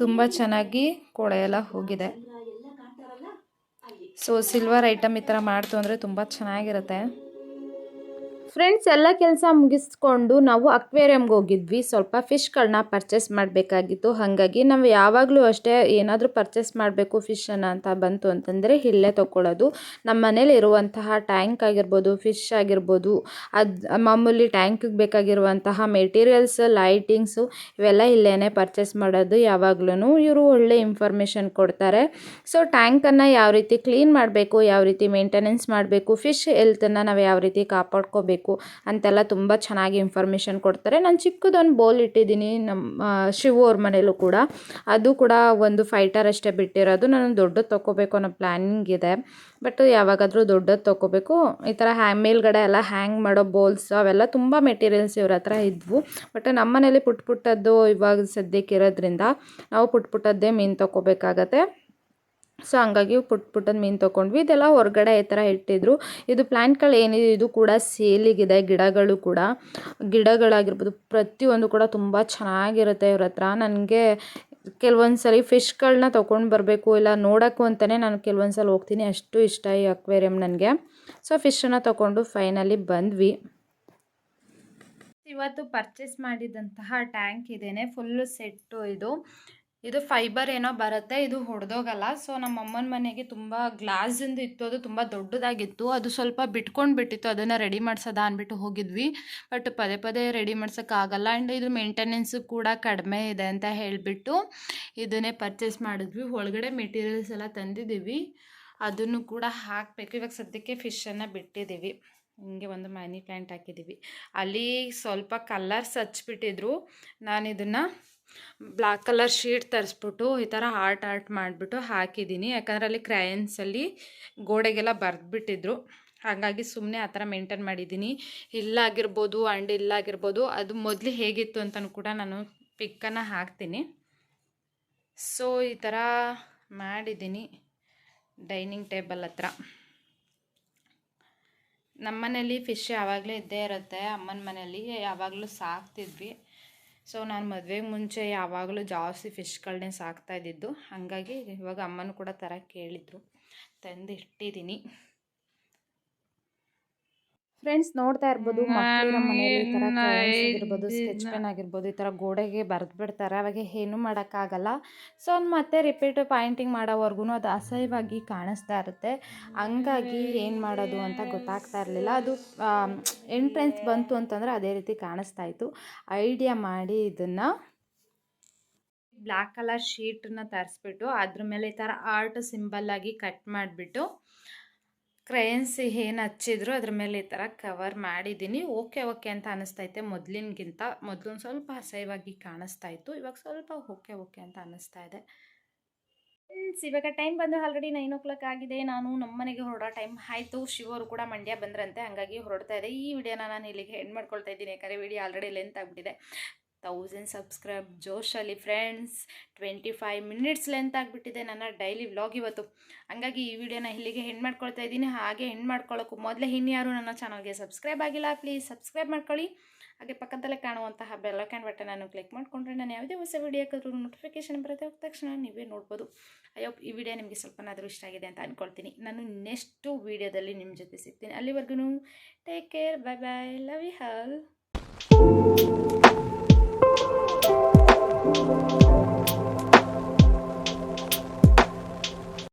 S1: ತುಂಬ ಚೆನ್ನಾಗಿ ಕೊಳೆ ಎಲ್ಲ ಹೋಗಿದೆ. ಸೊ ಸಿಲ್ವರ್ ಐಟಮ್ ಈ ಥರ ಮಾಡ್ತು ಅಂದರೆ ತುಂಬ ಚೆನ್ನಾಗಿರುತ್ತೆ. ಫ್ರೆಂಡ್ಸ್ ಎಲ್ಲ ಕೆಲಸ ಮುಗಿಸ್ಕೊಂಡು ನಾವು ಅಕ್ವೇರಿಯಮ್ಗೆ ಹೋಗಿದ್ವಿ. ಸ್ವಲ್ಪ ಫಿಶ್ಗಳನ್ನ ಪರ್ಚೇಸ್ ಮಾಡಬೇಕಾಗಿತ್ತು. ಹಾಗಾಗಿ ನಾವು ಯಾವಾಗಲೂ ಅಷ್ಟೇ ಏನಾದರೂ ಪರ್ಚೇಸ್ ಮಾಡಬೇಕು ಫಿಶನ್ನು ಅಂತ ಬಂತು ಅಂತಂದರೆ ಇಲ್ಲೇ ತೊಗೊಳ್ಳೋದು ನಮ್ಮ ಮನೇಲಿ ಇರುವಂತಹ ಟ್ಯಾಂಕ್ ಆಗಿರ್ಬೋದು ಫಿಶ್ ಆಗಿರ್ಬೋದು, ಅದು ಮಾಮೂಲಿ ಟ್ಯಾಂಕಿಗೆ ಬೇಕಾಗಿರುವಂತಹ ಮೆಟೀರಿಯಲ್ಸ್ ಲೈಟಿಂಗ್ಸು ಇವೆಲ್ಲ ಇಲ್ಲೇ ಪರ್ಚೇಸ್ ಮಾಡೋದು. ಯಾವಾಗ್ಲೂ ಇವರು ಒಳ್ಳೆ ಇನ್ಫಾರ್ಮೇಷನ್ ಕೊಡ್ತಾರೆ. ಸೊ ಟ್ಯಾಂಕನ್ನು ಯಾವ ರೀತಿ ಕ್ಲೀನ್ ಮಾಡಬೇಕು, ಯಾವ ರೀತಿ ಮೇಂಟೆನೆನ್ಸ್ ಮಾಡಬೇಕು ಫಿಶ್ ಹೆಲ್ತನ್ನು ನಾವು ಯಾವ ರೀತಿ ಕಾಪಾಡ್ಕೋಬೇಕು ಅಂತೆಲ್ಲ ತುಂಬ ಚೆನ್ನಾಗಿ ಇನ್ಫಾರ್ಮೇಷನ್ ಕೊಡ್ತಾರೆ. ನಾನು ಚಿಕ್ಕದೊಂದು ಬೋಲ್ ಇಟ್ಟಿದ್ದೀನಿ ನಮ್ಮ ಶಿವು ಅವ್ರ ಮನೇಲೂ ಕೂಡ. ಅದು ಕೂಡ ಒಂದು ಫೈಟರ್ ಅಷ್ಟೇ ಬಿಟ್ಟಿರೋದು. ನಾನು ದೊಡ್ಡದು ತೊಗೋಬೇಕು ಅನ್ನೋ ಪ್ಲ್ಯಾನಿಂಗ್ ಇದೆ. ಬಟ್ ಯಾವಾಗಾದರೂ ದೊಡ್ಡದು ತೊಗೋಬೇಕು ಈ ಥರ ಹ್ಯಾ ಮೇಲ್ಗಡೆ ಎಲ್ಲ ಹ್ಯಾಂಗ್ ಮಾಡೋ ಬೋಲ್ಸ್ ಅವೆಲ್ಲ ತುಂಬ ಮೆಟೀರಿಯಲ್ಸ್ ಇವ್ರ ಹತ್ರ ಇದ್ವು. ಬಟ್ ನಮ್ಮ ಮನೇಲಿ ಪುಟ್ಟ ಪುಟ್ಟದ್ದು ಇವಾಗ ಸದ್ಯಕ್ಕೆ ಇರೋದ್ರಿಂದ ನಾವು ಪುಟ್ಟ ಪುಟ್ಟದ್ದೇ ಮೀನು ತೊಗೋಬೇಕಾಗತ್ತೆ ಸೊ ಹಂಗಾಗಿ ಪುಟ್ಟ ಪುಟ್ಟದ ಮೀನು ತೊಗೊಂಡ್ವಿ ಇದೆಲ್ಲ ಹೊರಗಡೆ ಈ ಥರ ಇಟ್ಟಿದ್ರು. ಇದು ಪ್ಲ್ಯಾಂಟ್ಗಳು ಏನಿದೆ ಇದು ಕೂಡ ಸೇಲಿಗಿದೆ, ಗಿಡಗಳು ಕೂಡ. ಗಿಡಗಳಾಗಿರ್ಬೋದು, ಪ್ರತಿಯೊಂದು ಕೂಡ ತುಂಬ ಚೆನ್ನಾಗಿರುತ್ತೆ ಇವ್ರ ಹತ್ರ. ನನಗೆ ಕೆಲವೊಂದು ಸರಿ ಫಿಶ್ಗಳನ್ನ ತೊಗೊಂಡು ಬರಬೇಕು ಇಲ್ಲ ನೋಡೋಕ್ಕೂ ಅಂತಲೇ ನಾನು ಕೆಲವೊಂದು ಸಲ ಹೋಗ್ತೀನಿ. ಅಷ್ಟು ಇಷ್ಟ ಈ ಅಕ್ವೇರಿಯಂ ನನಗೆ. ಸೊ ಫಿಶನ್ನು ತೊಗೊಂಡು ಫೈನಲಿ ಬಂದ್ವಿ. ಇವತ್ತು ಪರ್ಚೇಸ್ ಮಾಡಿದಂತಹ ಟ್ಯಾಂಕ್ ಇದೇನೆ. ಫುಲ್ಲು ಸೆಟ್ಟು ಇದು. ಇದು ಫೈಬರ್ ಏನೋ ಬರುತ್ತೆ, ಇದು ಹೊಡೆದೋಗಲ್ಲ. ಸೊ ನಮ್ಮ ಅಮ್ಮನ ಮನೆಗೆ ತುಂಬ ಗ್ಲಾಸಿಂದು ಇತ್ತು. ಅದು ತುಂಬ ದೊಡ್ಡದಾಗಿತ್ತು. ಅದು ಸ್ವಲ್ಪ ಬಿಟ್ಕೊಂಡು ಬಿಟ್ಟಿತ್ತು. ಅದನ್ನು ರೆಡಿ ಮಾಡ್ಸೋದ ಅಂದ್ಬಿಟ್ಟು ಹೋಗಿದ್ವಿ. ಬಟ್ ಪದೇ ಪದೇ ರೆಡಿ ಮಾಡ್ಸೋಕ್ಕಾಗಲ್ಲ ಆ್ಯಂಡ್ ಇದು ಮೇಂಟೆನೆನ್ಸು ಕೂಡ ಕಡಿಮೆ ಇದೆ ಅಂತ ಹೇಳಿಬಿಟ್ಟು ಇದನ್ನೇ ಪರ್ಚೇಸ್ ಮಾಡಿದ್ವಿ. ಒಳಗಡೆ ಮೆಟೀರಿಯಲ್ಸ್ ಎಲ್ಲ ತಂದಿದ್ದೀವಿ. ಅದನ್ನು ಕೂಡ ಹಾಕಬೇಕು. ಇವಾಗ ಸದ್ಯಕ್ಕೆ ಫಿಶನ್ನು ಬಿಟ್ಟಿದ್ದೀವಿ. ಹಿಂಗೆ ಒಂದು ಮನಿ ಪ್ಲ್ಯಾಂಟ್ ಹಾಕಿದ್ದೀವಿ. ಅಲ್ಲಿ ಸ್ವಲ್ಪ ಕಲರ್ಸ್ ಹಚ್ಬಿಟ್ಟಿದ್ರು. ನಾನು ಇದನ್ನು ಬ್ಲ್ಯಾಕ್ ಕಲರ್ ಶೀಟ್ ತರಿಸ್ಬಿಟ್ಟು ಈ ಥರ ಆರ್ಟ್ ಆರ್ಟ್ ಮಾಡಿಬಿಟ್ಟು ಹಾಕಿದ್ದೀನಿ. ಯಾಕಂದರೆ ಅಲ್ಲಿ ಕ್ರಯನ್ಸಲ್ಲಿ ಗೋಡೆಗೆಲ್ಲ ಬರೆದ್ಬಿಟ್ಟಿದ್ರು. ಹಾಗಾಗಿ ಸುಮ್ಮನೆ ಆ ಥರ ಮೇಂಟೈನ್ ಮಾಡಿದ್ದೀನಿ. ಇಲ್ಲಾಗಿರ್ಬೋದು ಆ್ಯಂಡ್ ಇಲ್ಲಾಗಿರ್ಬೋದು ಅದು ಮೊದಲು ಹೇಗಿತ್ತು ಅಂತಲೂ ಕೂಡ ನಾನು ಪಿಕ್ಕನ್ನು ಹಾಕ್ತೀನಿ. ಸೊ ಈ ಥರ ಮಾಡಿದ್ದೀನಿ ಡೈನಿಂಗ್ ಟೇಬಲ್ ಹತ್ರ. ನಮ್ಮ ಮನೇಲಿ ಫಿಶ್ ಯಾವಾಗಲೂ ಇದ್ದೇ ಇರುತ್ತೆ. ಅಮ್ಮನ ಮನೇಲಿ ಯಾವಾಗಲೂ ಸಾಕ್ತಿದ್ವಿ. ಸೊ ನಾನು ಮದುವೆಗೆ ಮುಂಚೆ ಯಾವಾಗಲೂ ಜಾಸ್ತಿ ಫಿಶ್ಗಳನ್ನೇ ಸಾಕ್ತಾ ಇದ್ದಿದ್ದು. ಹಾಗಾಗಿ ಇವಾಗ ಅಮ್ಮನೂ ಕೂಡ ತರ ಕೇಳಿದ್ರು. ತಂದು ಇಟ್ಟಿದ್ದೀನಿ. ಫ್ರೆಂಡ್ಸ್ ನೋಡ್ತಾ ಇರ್ಬೋದು ಮಕ್ಕಳು ನಮ್ಮ ಮನೇಲಿ ಈ ಥರ ಆಗಿರ್ಬೋದು ಸ್ಕೆಚ್ ಪೆನ್ ಆಗಿರ್ಬೋದು ಈ ಥರ ಗೋಡೆಗೆ ಬರೆದು ಬಿಡ್ತಾರೆ ಅವಾಗ ಏನೂ ಮಾಡೋಕ್ಕಾಗಲ್ಲ. ಸೊ ಅವ್ನು ಮತ್ತೆ ರಿಪೀಟ್ ಪಾಯಿಂಟಿಂಗ್ ಮಾಡೋವರೆಗೂ ಅದು ಅಸಹ್ಯವಾಗಿ ಕಾಣಿಸ್ತಾ ಇರುತ್ತೆ. ಹಂಗಾಗಿ ಏನು ಮಾಡೋದು ಅಂತ ಗೊತ್ತಾಗ್ತಾ ಇರಲಿಲ್ಲ. ಅದು ಎಂಟ್ರೆನ್ಸ್ ಬಂತು ಅಂತಂದರೆ ಅದೇ ರೀತಿ ಕಾಣಿಸ್ತಾ ಇತ್ತು. ಐಡಿಯಾ ಮಾಡಿ ಇದನ್ನು ಬ್ಲ್ಯಾಕ್ ಕಲರ್ ಶೀಟನ್ನ ತರಿಸ್ಬಿಟ್ಟು ಅದ್ರ ಮೇಲೆ ಈ ಥರ ಆರ್ಟ್ ಸಿಂಬಲ್ ಆಗಿ ಕಟ್ ಮಾಡಿಬಿಟ್ಟು ಕ್ರಯನ್ಸ್ ಏನು ಹಚ್ಚಿದ್ರು ಅದ್ರ ಮೇಲೆ ಈ ಥರ ಕವರ್ ಮಾಡಿದ್ದೀನಿ. ಓಕೆ ಓಕೆ ಅಂತ ಅನ್ನಿಸ್ತೈತೆ ಮೊದಲಿನಗಿಂತ. ಮೊದಲು ಒಂದು ಸ್ವಲ್ಪ ಅಸಹ್ಯವಾಗಿ ಕಾಣಿಸ್ತಾ ಇತ್ತು ಇವಾಗ ಸ್ವಲ್ಪ ಓಕೆ ಓಕೆ ಅಂತ ಅನ್ನಿಸ್ತಾ ಇದೆ. ಇವಾಗ ಟೈಮ್ ಬಂದು ಆಲ್ರೆಡಿ ನೈನ್ ಓ ಕ್ಲಾಕ್ ಆಗಿದೆ. ನಾನು ನಮ್ಮ ಮನೆಗೆ ಹೊರಡೋ ಟೈಮ್ ಆಯಿತು. ಶಿವರು ಕೂಡ ಮಂಡ್ಯ ಬಂದ್ರಂತೆ. ಹಾಗಾಗಿ ಹೊರಡ್ತಾ ಇದೆ. ಈ ವಿಡಿಯೋನ ನಾನು ಇಲ್ಲಿಗೆ ಎಂಡ್ ಮಾಡ್ಕೊಳ್ತಾ ಇದ್ದೀನಿ. ಯಾಕಂದರೆ ವಿಡಿಯೋ ಆಲ್ರೆಡಿ ಲೆಂತ್ ಆಗಿಬಿಟ್ಟಿದೆ. Thousand subscribe ಜೋಶಲ್ಲಿ friends twenty five minutes length ಆಗಿಬಿಟ್ಟಿದೆ ನನ್ನ ಡೈಲಿ ವ್ಲಾಗ್ ಇವತ್ತು. ಹಂಗಾಗಿ ಈ ವಿಡಿಯೋನ ಇಲ್ಲಿಗೆ ಹೆಣ್ಣು ಮಾಡ್ಕೊಳ್ತಾ ಇದ್ದೀನಿ. ಹಾಗೆ ಹೆಣ್ಣು ಮಾಡ್ಕೊಳ್ಳೋಕ್ಕೂ ಮೊದಲೇ ಇನ್ಯಾರು ನನ್ನ ಚಾನಲ್ಗೆ ಸಬ್ಸ್ಕ್ರೈಬ್ ಆಗಿಲ್ಲ ಪ್ಲೀಸ್ ಸಬ್ಸ್ಕ್ರೈಬ್ ಮಾಡ್ಕೊಳ್ಳಿ. ಹಾಗೆ ಪಕ್ಕದಲ್ಲೇ ಕಾಣುವಂತಹ ಬೆಲ್ಲೈಕನ್ ಬಟನನ್ನು ಕ್ಲಿಕ್ ಮಾಡಿಕೊಂಡ್ರೆ ನಾನು ಯಾವುದೇ ಹೊಸ ವಿಡಿಯೋ ಹಾಕಿದ್ರು ನೋಟಿಫಿಕೇಶನ್ ಬರುತ್ತೆ ಹೋದ ತಕ್ಷಣ ನೀವೇ ನೋಡ್ಬೋದು. ಅಯ್ಯೋ ಈ ವಿಡಿಯೋ ನಿಮಗೆ ಸ್ವಲ್ಪನಾದರೂ ಇಷ್ಟ ಆಗಿದೆ ಅಂತ ಅಂದ್ಕೊಳ್ತೀನಿ ನಾನು ನೆಕ್ಸ್ಟು ವಿಡಿಯೋದಲ್ಲಿ ನಿಮ್ಮ ಜೊತೆ ಸಿಗ್ತೀನಿ. ಅಲ್ಲಿವರೆಗೂ take care bye bye love you hall Música